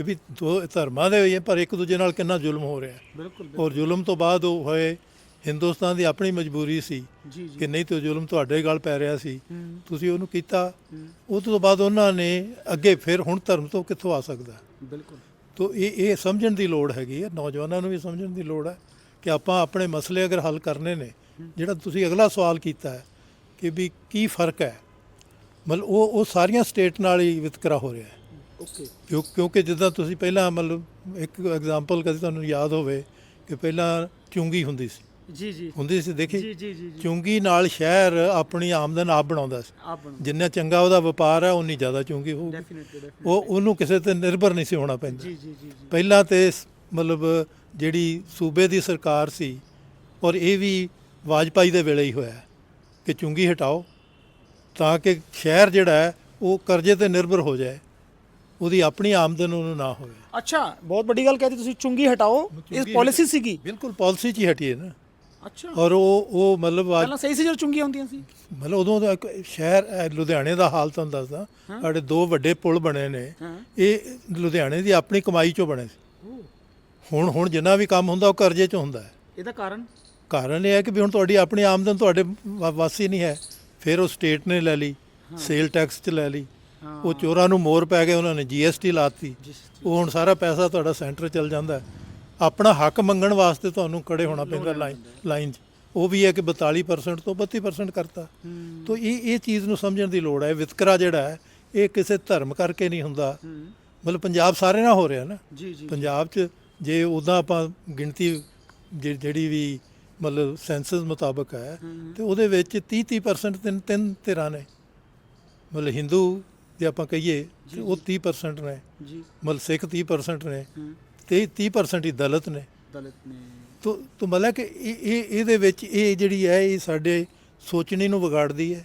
[SPEAKER 2] ਕਿ ਵੀ ਦੋ ਧਰਮਾਂ ਦੇ ਹੋਏ ਪਰ ਇੱਕ ਦੂਜੇ ਨਾਲ ਕਿੰਨਾ ਜ਼ੁਲਮ ਹੋ ਰਿਹਾ ਹੈ।
[SPEAKER 1] ਬਿਲਕੁਲ
[SPEAKER 2] ਔਰ ਜ਼ੁਲਮ ਤੋਂ ਬਾਅਦ ਉਹ ਹੋਏ ਹਿੰਦੁਸਤਾਨ ਦੀ ਆਪਣੀ ਮਜਬੂਰੀ ਸੀ ਕਿ ਨਹੀਂ ਤੇ ਜ਼ੁਲਮ ਤੁਹਾਡੇ ਗਲ ਪੈ ਰਿਹਾ ਸੀ ਤੁਸੀਂ ਉਹਨੂੰ ਕੀਤਾ। ਉਹ ਤੋਂ ਬਾਅਦ ਉਹਨਾਂ ਨੇ ਅੱਗੇ ਫਿਰ ਹੁਣ ਧਰਮ ਤੋਂ ਕਿੱਥੋਂ ਆ ਸਕਦਾ?
[SPEAKER 1] ਬਿਲਕੁਲ।
[SPEAKER 2] ਤੋ ਇਹ ਇਹ ਸਮਝਣ ਦੀ ਲੋੜ ਹੈਗੀ ਹੈ ਨੌਜਵਾਨਾਂ ਨੂੰ ਵੀ ਸਮਝਣ ਦੀ ਲੋੜ ਹੈ ਕਿ ਆਪਾਂ ਆਪਣੇ ਮਸਲੇ ਅਗਰ ਹੱਲ ਕਰਨੇ ਨੇ ਜਿਹੜਾ ਤੁਸੀਂ ਅਗਲਾ ਸਵਾਲ ਕੀਤਾ ਹੈ ਕਿ ਵੀ ਕੀ ਫ਼ਰਕ ਹੈ? ਮਤਲਬ ਉਹ ਉਹ ਸਾਰੀਆਂ ਸਟੇਟ ਨਾਲ ਹੀ ਵਿਤਕਰਾ ਹੋ ਰਿਹਾ ਹੈ।
[SPEAKER 1] ਓਕੇ।
[SPEAKER 2] ਕਿਉਂ ਕਿਉਂਕਿ ਜਿੱਦਾਂ ਤੁਸੀਂ ਪਹਿਲਾਂ ਮਤਲਬ ਇੱਕ ਐਗਜ਼ਾਮਪਲ ਕਦੇ ਤੁਹਾਨੂੰ ਯਾਦ ਹੋਵੇ ਕਿ ਪਹਿਲਾਂ ਚੁੰਗੀ ਹੁੰਦੀ ਸੀ।
[SPEAKER 1] ਜੀ ਜੀ।
[SPEAKER 2] ਹੁੰਦੀ ਸੀ ਦੇਖੀ?
[SPEAKER 1] ਜੀ ਜੀ ਜੀ
[SPEAKER 2] ਚੁੰਗੀ ਨਾਲ ਸ਼ਹਿਰ ਆਪਣੀ ਆਮਦਨ ਆਪ ਬਣਾਉਂਦਾ ਸੀ।
[SPEAKER 1] ਆਪ ਬਣੋ
[SPEAKER 2] ਜਿੰਨਾ ਚੰਗਾ ਉਹਦਾ ਵਪਾਰ ਹੈ ਉਨੀ ਜ਼ਿਆਦਾ ਚੁੰਗੀ ਹੋਊਗੀ।
[SPEAKER 1] ਡੈਫੀਨਿਟਲੀ
[SPEAKER 2] ਉਹ ਉਹਨੂੰ ਕਿਸੇ ਤੇ ਨਿਰਭਰ ਨਹੀਂ ਸੀ ਹੋਣਾ ਪੈਂਦਾ।
[SPEAKER 1] ਜੀ ਜੀ ਜੀ
[SPEAKER 2] ਪਹਿਲਾਂ ਤੇ ਸ- ਮਤਲਬ ਜਿਹੜੀ ਸੂਬੇ ਦੀ ਸਰਕਾਰ ਸੀ ਔਰ ਇਹ ਵੀ ਵਾਜਪਾਈ ਦੇ ਵੇਲੇ ਹੀ ਹੋਇਆ ਕਿ ਚੁੰਗੀ ਹਟਾਓ ਤਾਂ ਕਿ ਸ਼ਹਿਰ ਜਿਹੜਾ ਹੈ ਉਹ ਕਰਜ਼ੇ ਤੇ ਨਿਰਭਰ ਹੋ ਜਾਏ। ਉਹਦੀ ਆਪਣੀ ਆਮਦਨ ਉਹਨੂੰ ਨਾ ਹੋਵੇ।
[SPEAKER 1] ਅੱਛਾ ਬਹੁਤ ਵੱਡੀ ਗੱਲ ਕਹਿਤੀ ਤੁਸੀਂ ਚੁੰਗੀ ਹਟਾਓ।
[SPEAKER 2] ਚੁੰਗੀ
[SPEAKER 1] ਪਾਲਿਸੀ ਸੀਗੀ?
[SPEAKER 2] ਬਿਲਕੁਲ ਪਾਲਿਸੀ 'ਚ ਹੀ ਹਟੀ ਹੈ ਨਾ।
[SPEAKER 1] ਅੱਛਾ।
[SPEAKER 2] ਔਰ ਉਹ ਉਹ ਮਤਲਬ ਅੱਜ
[SPEAKER 1] ਪਹਿਲਾਂ ਸਹੀ ਸੀ ਜਦੋਂ ਚੁੰਗੀਆਂ ਹੁੰਦੀਆਂ ਸੀ?
[SPEAKER 2] ਮਤਲਬ ਉਦੋਂ ਦਾ ਇੱਕ ਸ਼ਹਿਰ ਇਹ ਲੁਧਿਆਣੇ ਦਾ ਹਾਲ ਤੁਹਾਨੂੰ ਦੱਸਦਾ। ਸਾਡੇ ਦੋ ਵੱਡੇ ਪੁਲ ਬਣੇ ਨੇ। ਇਹ ਲੁਧਿਆਣੇ ਦੀ ਆਪਣੀ ਕਮਾਈ 'ਚੋਂ ਬਣੇ ਸੀ। ਹੁਣ ਹੁਣ ਜਿੰਨਾ ਵੀ ਕੰਮ ਹੁੰਦਾ ਉਹ ਕਰਜ਼ੇ 'ਚ ਹੁੰਦਾ ਹੈ।
[SPEAKER 1] ਇਹਦਾ ਕਾਰਨ?
[SPEAKER 2] ਕਾਰਨ ਇਹ ਹੈ ਕਿ ਵੀ ਹੁਣ ਤੁਹਾਡੀ ਆਪਣੀ ਆਮਦਨ ਤੁਹਾਡੇ ਵਾਸੀ ਨਹੀਂ ਹੈ। ਫਿਰ ਉਹ ਸਟੇਟ ਨੇ ਲੈ ਲਈ ਸੇਲ ਟੈਕਸ 'ਚ ਲੈ ਲਈ। ਉਹ ਚੋਰਾਂ ਨੂੰ ਮੋਰ ਪੈ ਗਏ ਉਹਨਾਂ ਨੇ ਜੀਐਸਟੀ ਲਾਤੀ। ਉਹ ਹੁਣ ਸਾਰਾ ਪੈਸਾ ਤੁਹਾਡਾ ਸੈਂਟਰ ਚੱਲ ਜਾਂਦਾ। ਆਪਣਾ ਹੱਕ ਮੰਗਣ ਵਾਸਤੇ ਤੁਹਾਨੂੰ ਖੜੇ ਹੋਣਾ ਪੈਂਦਾ ਲਾਈਨ ਲਾਈਨ 'ਚ। ਉਹ ਵੀ ਹੈ ਕਿ 42% ਤੋਂ 32% ਕਰਤਾ। ਤੋ ਇਹ ਇਹ ਚੀਜ਼ ਨੂੰ ਸਮਝਣ ਦੀ ਲੋੜ ਹੈ। ਵਿਤਕਰਾ ਜਿਹੜਾ ਹੈ ਇਹ ਕਿਸੇ ਧਰਮ ਕਰਕੇ ਨਹੀਂ ਹੁੰਦਾ। ਮਤਲਬ ਪੰਜਾਬ ਸਾਰੇ ਨਾਲ ਹੋ ਰਿਹਾ ਨਾ। ਪੰਜਾਬ 'ਚ ਜੇ ਉਦਾਂ ਆਪਾਂ ਗਿਣਤੀ ਜਿਹੜੀ ਵੀ ਮਤਲਬ ਸੈਂਸਸ ਮੁਤਾਬਕ ਹੈ
[SPEAKER 1] ਹੂੰ।
[SPEAKER 2] ਤੇ ਉਹਦੇ ਵਿੱਚ 30 30% ਤਿੰਨ ਤਿੰਨ ਧਿਰਾਂ ਨੇ। ਮਤਲਬ ਹਿੰਦੂ ਜੇ ਆਪਾਂ ਕਹੀਏ ਤੇ ਉਹ 30% ਨੇ
[SPEAKER 1] ਜੀ।
[SPEAKER 2] ਮਤਲਬ ਸਿੱਖ 30% ਨੇ ਤੇ 30% ਹੀ ਦਲਿਤ ਨੇ।
[SPEAKER 1] ਦਲਿਤ ਨੇ।
[SPEAKER 2] ਤੋ ਤੋ ਮਤਲਬ ਕਿ ਇਹ ਇਹ ਇਹਦੇ ਵਿੱਚ ਇਹ ਜਿਹੜੀ ਹੈ ਇਹ ਸਾਡੇ ਸੋਚਣੀ ਨੂੰ ਵਿਗਾੜਦੀ ਹੈ।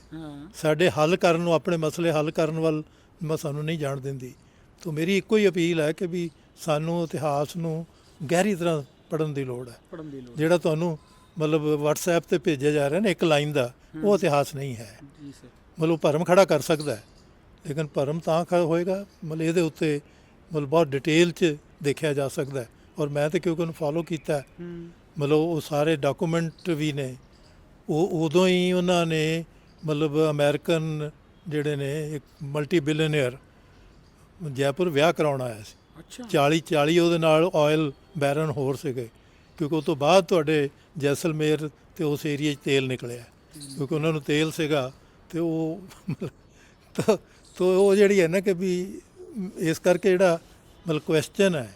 [SPEAKER 2] ਸਾਡੇ ਹੱਲ ਕਰਨ ਨੂੰ ਆਪਣੇ ਮਸਲੇ ਹੱਲ ਕਰਨ ਵੱਲ ਮੈਂ ਸਾਨੂੰ ਨਹੀਂ ਜਾਣ ਦਿੰਦੀ। ਤੋ ਮੇਰੀ ਇੱਕੋ ਹੀ ਅਪੀਲ ਹੈ ਕਿ ਵੀ ਸਾਨੂੰ ਇਤਿਹਾਸ ਨੂੰ ਗਹਿਰੀ ਤਰ੍ਹਾਂ ਪੜਨ ਦੀ ਲੋੜ ਹੈ।
[SPEAKER 1] ਪੜਨ ਦੀ ਲੋੜ
[SPEAKER 2] ਜਿਹੜਾ ਤੁਹਾਨੂੰ ਮਤਲਬ WhatsApp ਤੇ ਭੇਜਿਆ ਜਾ ਰਿਹਾ ਨਾ ਇੱਕ ਲਾਈਨ ਦਾ ਉਹ ਇਤਿਹਾਸ ਨਹੀਂ ਹੈ।
[SPEAKER 1] ਜੀ ਸਰ।
[SPEAKER 2] ਮਤਲਬ ਭਰਮ ਖੜਾ ਕਰ ਸਕਦਾ ਹੈ। ਲੇਕਿਨ ਭਰਮ ਤਾਂ ਖੜਾ ਹੋਏਗਾ ਮਤਲਬ ਇਹਦੇ ਉੱਤੇ ਮਤਲਬ ਬਹੁਤ ਡਿਟੇਲ 'ਚ ਦੇਖਿਆ ਜਾ ਸਕਦਾ ਹੈ। ਔਰ ਮੈਂ ਤੇ ਕਿਉਂਕਿ ਉਹਨੂੰ ਫਾਲੋ ਕੀਤਾ ਮਤਲਬ ਉਹ ਸਾਰੇ ਡਾਕੂਮੈਂਟ ਵੀ ਨੇ ਉਹ ਉਦੋਂ ਹੀ ਉਹਨਾਂ ਨੇ ਮਤਲਬ ਅਮਰੀਕਨ ਜਿਹੜੇ ਨੇ ਇੱਕ ਮਲਟੀ ਬਿਲੀਅਨਰ ਜੈਪੁਰ ਵਿਆਹ ਕਰਾਉਣ ਆਇਆ ਸੀ।
[SPEAKER 1] ਅੱਛਾ।
[SPEAKER 2] 40 40 ਉਹਦੇ ਨਾਲ ਆਇਲ ਬੈਰਨ ਹੋਰ ਸੀਗੇ ਕਿਉਂਕਿ ਉਹ ਤੋਂ ਬਾਅਦ ਤੁਹਾਡੇ ਜੈਸਲਮੇਰ ਤੇ ਉਸ ਏਰੀਆ 'ਚ ਤੇਲ ਨਿਕਲਿਆ। ਕਿਉਂਕਿ ਉਹਨਾਂ ਨੂੰ ਤੇਲ ਸੀਗਾ ਤੇ ਉਹ ਤਾਂ ਤਾਂ ਉਹ ਜਿਹੜੀ ਹੈ ਨਾ ਕਿ ਵੀ ਇਸ ਕਰਕੇ ਜਿਹੜਾ ਮਤਲਬ ਕੁਐਸਚਨ ਹੈ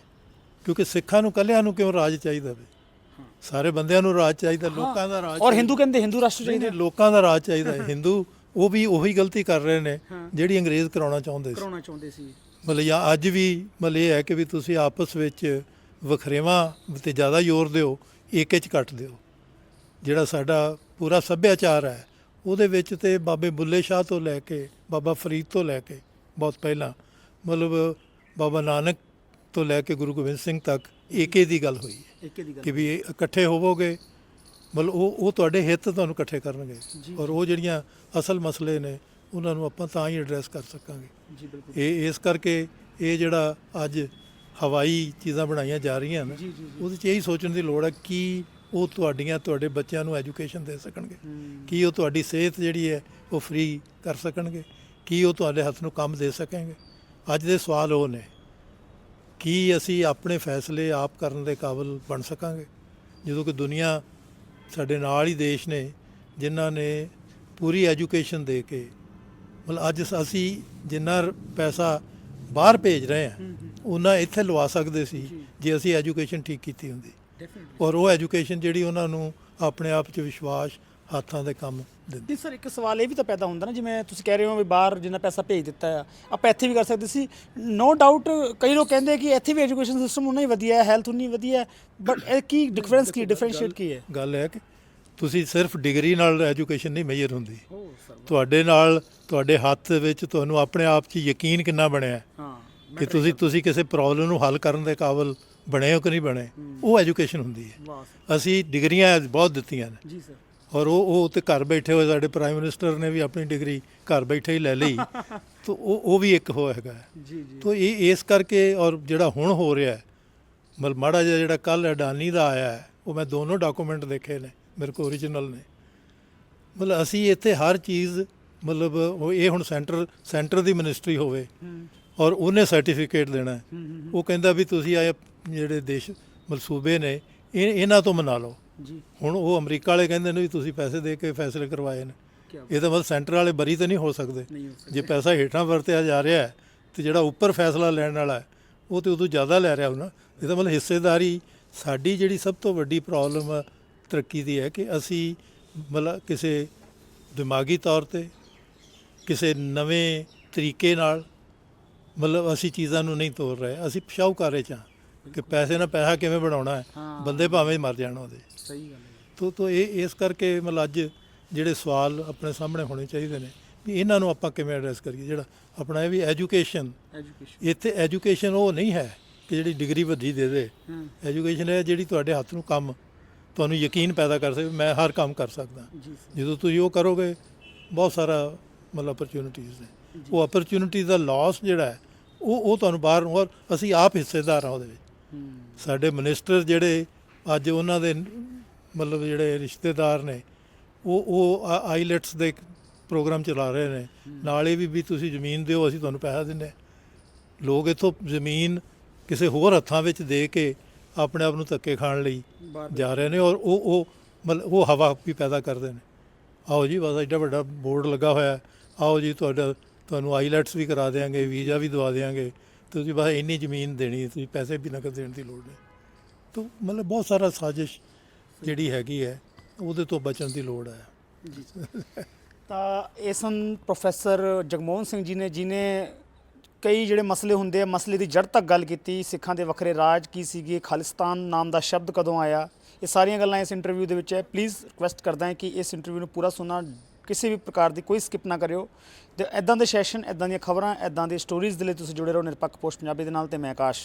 [SPEAKER 2] ਕਿਉਂਕਿ ਸਿੱਖਾਂ ਨੂੰ ਕੱਲਿਆਂ ਨੂੰ ਕਿਉਂ ਰਾਜ ਚਾਹੀਦਾ ਵੇ? ਸਾਰੇ ਬੰਦਿਆਂ ਨੂੰ ਰਾਜ ਚਾਹੀਦਾ ਲੋਕਾਂ ਦਾ ਰਾਜ
[SPEAKER 1] ਔਰ ਹਿੰਦੂ ਕਹਿੰਦੇ ਹਿੰਦੂ ਰਾਸ਼ਟਰ ਚਾਹੀਦਾ।
[SPEAKER 2] ਲੋਕਾਂ ਦਾ ਰਾਜ ਚਾਹੀਦਾ ਹੈ। ਹਿੰਦੂ ਉਹ ਵੀ ਉਹੀ ਗਲਤੀ ਕਰ ਰਹੇ ਨੇ। ਜਿਹੜੀ ਅੰਗਰੇਜ਼ ਕਰਾਉਣਾ ਚਾਹੁੰਦੇ ਸੀ।
[SPEAKER 1] ਕਰਾਉਣਾ ਚਾਹੁੰਦੇ ਸੀ।
[SPEAKER 2] ਮਤਲਬ ਜਾਂ ਅੱਜ ਵੀ ਮਤਲਬ ਇਹ ਹੈ ਕਿ ਵੀ ਤੁਸੀਂ ਆਪਸ ਵਿੱਚ ਵਖਰੇਵਾਂ ਤੇ ਜ਼ਿਆਦਾ ਜ਼ੋਰ ਦਿਓ ਏਕੇ 'ਚ ਘੱਟ ਦਿਓ। ਜਿਹੜਾ ਸਾਡਾ ਪੂਰਾ ਸੱਭਿਆਚਾਰ ਹੈ ਉਹਦੇ ਵਿੱਚ ਤੇ ਬਾਬੇ ਬੁੱਲੇ ਸ਼ਾਹ ਤੋਂ ਲੈ ਕੇ ਬਾਬਾ ਫਰੀਦ ਤੋਂ ਲੈ ਕੇ ਬਹੁਤ ਪਹਿਲਾਂ ਮਤਲਬ ਬਾਬਾ ਨਾਨਕ ਤੋਂ ਲੈ ਕੇ ਗੁਰੂ ਗੋਬਿੰਦ ਸਿੰਘ ਤੱਕ ਏਕੇ ਦੀ ਗੱਲ ਹੋਈ ਹੈ
[SPEAKER 1] ਇੱਕੇ ਦੀ ਗੱਲ
[SPEAKER 2] ਕਿ ਵੀ ਇਕੱਠੇ ਹੋਵੋਗੇ ਮਤਲਬ ਉਹ ਉਹ ਤੁਹਾਡੇ ਹਿੱਤ ਤੁਹਾਨੂੰ ਇਕੱਠੇ ਕਰਨਗੇ। ਔਰ ਉਹ ਜਿਹੜੀਆਂ ਅਸਲ ਮਸਲੇ ਨੇ ਉਹਨਾਂ ਨੂੰ ਆਪਾਂ ਤਾਂ ਹੀ ਐਡਰੈਸ ਕਰ ਸਕਾਂਗੇ।
[SPEAKER 1] ਜੀ ਬਿਲਕੁਲ।
[SPEAKER 2] ਇਹ ਇਸ ਕਰਕੇ ਇਹ ਜਿਹੜਾ ਅੱਜ ਹਵਾਈ ਚੀਜ਼ਾਂ ਬਣਾਈਆਂ ਜਾ ਰਹੀਆਂ ਨੇ ਉਹਦੇ 'ਚ ਇਹੀ ਸੋਚਣ ਦੀ ਲੋੜ ਹੈ ਕਿ ਉਹ ਤੁਹਾਡੀਆਂ ਤੁਹਾਡੇ ਬੱਚਿਆਂ ਨੂੰ ਐਜੂਕੇਸ਼ਨ ਦੇ ਸਕਣਗੇ। ਕੀ ਉਹ ਤੁਹਾਡੀ ਸਿਹਤ ਜਿਹੜੀ ਹੈ ਉਹ ਫ੍ਰੀ ਕਰ ਸਕਣਗੇ? ਕੀ ਉਹ ਤੁਹਾਡੇ ਹੱਥ ਨੂੰ ਕੰਮ ਦੇ ਸਕਣਗੇ? ਅੱਜ ਦੇ ਸਵਾਲ ਉਹ ਨੇ ਕੀ ਅਸੀਂ ਆਪਣੇ ਫੈਸਲੇ ਆਪ ਕਰਨ ਦੇ ਕਾਬਿਲ ਬਣ ਸਕਾਂਗੇ? ਜਦੋਂ ਕਿ ਦੁਨੀਆ ਸਾਡੇ ਨਾਲ ਹੀ ਦੇਸ਼ ਨੇ ਜਿਨ੍ਹਾਂ ਨੇ ਪੂਰੀ ਐਜੂਕੇਸ਼ਨ ਦੇ ਕੇ ਮਤਲਬ ਅੱਜ ਅਸੀਂ ਜਿੰਨਾ ਪੈਸਾ ਬਾਹਰ ਭੇਜ ਰਹੇ ਹਾਂ ਉਹਨਾਂ ਇੱਥੇ ਲਵਾ ਸਕਦੇ ਸੀ
[SPEAKER 1] ਜੀ।
[SPEAKER 2] ਅਸੀਂ ਐਜੂਕੇਸ਼ਨ ਠੀਕ ਕੀਤੀ ਹੁੰਦੀ। ਔਰ ਉਹ ਐਜੂਕੇਸ਼ਨ ਜਿਹੜੀ ਉਹਨਾਂ ਨੂੰ ਆਪਣੇ ਆਪ 'ਚ ਵਿਸ਼ਵਾਸ ਹੱਥਾਂ ਦੇ ਕੰਮ ਦਿੰਦੀ।
[SPEAKER 1] ਸਰ ਇੱਕ ਸਵਾਲ ਇਹ ਵੀ ਤਾਂ ਪੈਦਾ ਹੁੰਦਾ ਨਾ ਜਿਵੇਂ ਤੁਸੀਂ ਕਹਿ ਰਹੇ ਹੋ ਵੀ ਬਾਹਰ ਜਿੰਨਾ ਪੈਸਾ ਭੇਜ ਦਿੱਤਾ ਆ ਆਪਾਂ ਇੱਥੇ ਵੀ ਕਰ ਸਕਦੇ ਸੀ। ਨੋ ਡਾਊਟ ਕਈ ਲੋਕ ਕਹਿੰਦੇ ਕਿ ਇੱਥੇ ਵੀ ਐਜੂਕੇਸ਼ਨ ਸਿਸਟਮ ਉਨਾ ਹੀ ਵਧੀਆ ਹੈ ਹੈਲਥ ਉਨੀ ਵਧੀਆ ਹੈ ਬਟ ਇਹ ਕੀ ਡਿਫਰੈਂਸ ਕੀ ਡਿਫਰੈਂਸ਼ੀਏਟ ਕੀ ਹੈ?
[SPEAKER 2] ਗੱਲ ਹੈ ਕਿ ਤੁਸੀਂ ਸਿਰਫ ਡਿਗਰੀ ਨਾਲ ਐਜੂਕੇਸ਼ਨ ਨਹੀਂ ਮੇਜਰ ਹੁੰਦੀ। ਤੁਹਾਡੇ ਨਾਲ ਤੁਹਾਡੇ ਹੱਥ ਵਿੱਚ ਤੁਹਾਨੂੰ ਆਪਣੇ ਆਪ 'ਚ ਯਕੀਨ ਕਿੰਨਾ ਬਣਿਆ ਹਾਂ ਕਿ ਤੁਸੀਂ ਤੁਸੀਂ ਕਿਸੇ ਪ੍ਰੋਬਲਮ ਨੂੰ ਹੱਲ ਕਰਨ ਦੇ ਕਾਬਿਲ ਬਣੇ ਹੋ ਕਿ ਨਹੀਂ ਬਣੇ ਉਹ ਐਜੂਕੇਸ਼ਨ ਹੁੰਦੀ ਹੈ। ਅਸੀਂ ਡਿਗਰੀਆਂ ਬਹੁਤ ਦਿੱਤੀਆਂ ਨੇ।
[SPEAKER 1] ਜੀ ਸਰ।
[SPEAKER 2] ਔਰ ਉਹ ਉਹ ਤੇ ਘਰ ਬੈਠੇ ਹੋਏ ਸਾਡੇ ਪ੍ਰਾਈਮ ਮਿਨਿਸਟਰ ਨੇ ਵੀ ਆਪਣੀ ਡਿਗਰੀ ਘਰ ਬੈਠੇ ਹੀ ਲੈ ਲਈ। ਤਾਂ ਉਹ ਉਹ ਵੀ ਇੱਕ ਹੋ ਹੈਗਾ।
[SPEAKER 1] ਜੀ ਜੀ।
[SPEAKER 2] ਤੋ ਇਹ ਇਸ ਕਰਕੇ ਔਰ ਜਿਹੜਾ ਹੁਣ ਹੋ ਰਿਹਾ ਹੈ ਮਤਲਬ ਮਾੜਾ ਜਿਹਾ ਜਿਹੜਾ ਕੱਲ ਅਡਾਨੀ ਦਾ ਆਇਆ ਹੈ ਉਹ ਮੈਂ ਦੋਨੋਂ ਡਾਕੂਮੈਂਟ ਦੇਖੇ ਨੇ ਮੇਰੇ ਕੋਲ ਓਰੀਜਨਲ ਨੇ। ਮਤਲਬ ਅਸੀਂ ਇੱਥੇ ਹਰ ਚੀਜ਼ ਮਤਲਬ ਉਹ ਇਹ ਹੁਣ ਸੈਂਟਰ ਸੈਂਟਰ ਦੀ ਮਿਨਿਸਟਰੀ ਹੋਵੇ ਔਰ ਉਹਨੇ ਸਰਟੀਫਿਕੇਟ ਦੇਣਾ ਉਹ ਕਹਿੰਦਾ ਵੀ ਤੁਸੀਂ ਆਏ ਜਿਹੜੇ ਦੇਸ਼ ਮਨਸੂਬੇ ਨੇ ਇਹ ਇਹਨਾਂ ਤੋਂ ਮਨਾ ਲਓ।
[SPEAKER 1] ਜੀ।
[SPEAKER 2] ਹੁਣ ਉਹ ਅਮਰੀਕਾ ਵਾਲੇ ਕਹਿੰਦੇ ਨੇ ਵੀ ਤੁਸੀਂ ਪੈਸੇ ਦੇ ਕੇ ਫੈਸਲੇ ਕਰਵਾਏ ਨੇ। ਇਹ ਤਾਂ ਮਤਲਬ ਸੈਂਟਰ ਵਾਲੇ ਬਰੀ ਤਾਂ ਨਹੀਂ ਹੋ ਸਕਦੇ। ਜੇ ਪੈਸਾ ਹੇਠਾਂ ਵਰਤਿਆ ਜਾ ਰਿਹਾ ਹੈ ਤੇ ਜਿਹੜਾ ਉੱਪਰ ਫੈਸਲਾ ਲੈਣ ਵਾਲਾ ਹੈ ਉਹ ਤੇ ਉਦੋਂ ਜ਼ਿਆਦਾ ਲੈ ਰਿਹਾ ਹੋਣਾ। ਇਹਦਾ ਮਤਲਬ ਹਿੱਸੇਦਾਰੀ ਸਾਡੀ ਜਿਹੜੀ ਸਭ ਤੋਂ ਵੱਡੀ ਪ੍ਰੋਬਲਮ ਤਰੱਕੀ ਦੀ ਹੈ ਕਿ ਅਸੀਂ ਮਤਲਬ ਕਿਸੇ ਦਿਮਾਗੀ ਤੌਰ ਤੇ ਕਿਸੇ ਨਵੇਂ ਤਰੀਕੇ ਨਾਲ ਮਤਲਬ ਅਸੀਂ ਚੀਜ਼ਾਂ ਨੂੰ ਨਹੀਂ ਤੋੜ ਰਹੇ। ਅਸੀਂ ਸ਼ਾਹੂਕਾਰੇ ਚ ਹਾਂ। ਕਿ ਪੈਸੇ ਨਾਲ ਪੈਸਾ ਕਿਵੇਂ ਬਣਾਉਣਾ ਹੈ। ਬੰਦੇ ਭਾਵੇਂ ਮਰ ਜਾਣ ਉਹਦੇ।
[SPEAKER 1] ਸਹੀ ਗੱਲ ਹੈ।
[SPEAKER 2] ਤੋ ਤੋ ਇਹ ਇਸ ਕਰਕੇ ਮਤਲਬ ਅੱਜ ਜਿਹੜੇ ਸਵਾਲ ਆਪਣੇ ਸਾਹਮਣੇ ਹੋਣੇ ਚਾਹੀਦੇ ਨੇ ਵੀ ਇਹਨਾਂ ਨੂੰ ਆਪਾਂ ਕਿਵੇਂ ਐਡਰੈਸ ਕਰੀਏ? ਜਿਹੜਾ ਆਪਣਾ ਇਹ ਵੀ ਐਜੂਕੇਸ਼ਨ
[SPEAKER 1] ਐਜੂਕੇਸ਼ਨ
[SPEAKER 2] ਇੱਥੇ ਐਜੂਕੇਸ਼ਨ ਉਹ ਨਹੀਂ ਹੈ ਕਿ ਜਿਹੜੀ ਡਿਗਰੀ ਵੱਡੀ ਦੇ ਦੇ। ਐਜੂਕੇਸ਼ਨ ਹੈ ਜਿਹੜੀ ਤੁਹਾਡੇ ਹੱਥ ਨੂੰ ਕੰਮ ਤੁਹਾਨੂੰ ਯਕੀਨ ਪੈਦਾ ਕਰ ਸਕੇ ਮੈਂ ਹਰ ਕੰਮ ਕਰ ਸਕਦਾ। ਜਦੋਂ ਤੁਸੀਂ ਉਹ ਕਰੋਗੇ ਬਹੁਤ ਸਾਰਾ ਮਤਲਬ ਅਪਰਚੂਨਿਟੀਜ਼ ਨੇ। ਉਹ ਅਪਰਚੂਨਿਟੀ ਦਾ ਲਾਸ ਜਿਹੜਾ ਹੈ ਉਹ ਉਹ ਤੁਹਾਨੂੰ ਬਾਹਰ ਔਰ ਅਸੀਂ ਆਪ ਹਿੱਸੇਦਾਰ ਹਾਂ ਉਹਦੇ ਵਿੱਚ। ਸਾਡੇ ਮਿਨਿਸਟਰ ਜਿਹੜੇ ਅੱਜ ਉਹਨਾਂ ਦੇ ਮਤਲਬ ਜਿਹੜੇ ਰਿਸ਼ਤੇਦਾਰ ਨੇ ਉਹ ਉਹ ਆਈਲੈਟਸ ਦੇ ਪ੍ਰੋਗਰਾਮ ਚਲਾ ਰਹੇ ਨੇ ਨਾਲ ਇਹ ਵੀ ਵੀ ਤੁਸੀਂ ਜ਼ਮੀਨ ਦਿਓ ਅਸੀਂ ਤੁਹਾਨੂੰ ਪੈਸਾ ਦਿੰਦੇ। ਲੋਕ ਇੱਥੋਂ ਜ਼ਮੀਨ ਕਿਸੇ ਹੋਰ ਹੱਥਾਂ ਵਿੱਚ ਦੇ ਕੇ ਆਪਣੇ ਆਪ ਨੂੰ ਧੱਕੇ ਖਾਣ ਲਈ ਜਾ ਰਹੇ ਨੇ ਔਰ ਉਹ ਉਹ ਮਤਲਬ ਉਹ ਹਵਾ ਵੀ ਪੈਦਾ ਕਰਦੇ ਨੇ ਆਓ ਜੀ ਬਸ ਐਡਾ ਵੱਡਾ ਬੋਰਡ ਲੱਗਾ ਹੋਇਆ। ਆਓ ਜੀ ਤੁਹਾਡਾ ਤੁਹਾਨੂੰ ਆਈਲੈਟਸ ਵੀ ਕਰਾ ਦੇਵਾਂਗੇ ਵੀਜ਼ਾ ਵੀ ਦਵਾ ਦੇਵਾਂਗੇ ਤੁਸੀਂ ਬਸ ਇੰਨੀ ਜ਼ਮੀਨ ਦੇਣੀ, ਤੁਸੀਂ ਪੈਸੇ ਵੀ ਨਕਦ ਦੇਣ ਦੀ ਲੋੜ ਨਹੀਂ। ਤਾਂ ਮਤਲਬ ਬਹੁਤ ਸਾਰਾ ਸਾਜ਼ਿਸ਼ ਜਿਹੜੀ ਹੈਗੀ ਹੈ, ਉਹਦੇ ਤੋਂ ਬਚਣ ਦੀ ਲੋੜ ਹੈ।
[SPEAKER 1] ਜੀ। ਤਾਂ ਇਹ ਸਨ ਪ੍ਰੋਫੈਸਰ ਜਗਮੋਹਨ ਸਿੰਘ ਜੀ ਨੇ, ਜਿਨੇ ਕਈ ਜਿਹੜੇ ਮਸਲੇ ਹੁੰਦੇ ਆ, ਮਸਲੇ ਦੀ ਜੜ ਤੱਕ ਗੱਲ ਕੀਤੀ, ਸਿੱਖਾਂ ਦੇ ਵੱਖਰੇ ਰਾਜ ਕੀ ਸੀਗੇ, ਖਾਲਿਸਤਾਨ ਨਾਮ ਦਾ ਸ਼ਬਦ ਕਦੋਂ ਆਇਆ? ਇਹ ਸਾਰੀਆਂ ਗੱਲਾਂ ਇਸ ਇੰਟਰਵਿਊ ਦੇ ਵਿੱਚ ਹੈ। ਪਲੀਜ਼ ਰਿਕੁਐਸਟ ਕਰਦਾ ਹਾਂ ਕਿ ਇਸ ਇੰਟਰਵਿਊ ਨੂੰ ਪੂਰਾ ਸੁਣਨਾ, ਕਿਸੇ ਵੀ ਪ੍ਰਕਾਰ ਦੀ ਕੋਈ ਸਕਿਪ ਨਾ ਕਰਿਓ। ਤੇ ਐਦਾਂ ਦੇ ਸੈਸ਼ਨ ਐਦਾਂ ਦੀਆਂ ਖਬਰਾਂ ਐਦਾਂ ਦੇ ਸਟੋਰੀਜ਼ ਦੇ ਲਈ ਤੁਸੀਂ ਜੁੜੇ ਰਹੋ ਨਿਰਪੱਖ ਪੋਸਟ ਪੰਜਾਬੀ ਦੇ ਨਾਲ ਤੇ ਮੈਂ ਆਕਾਸ਼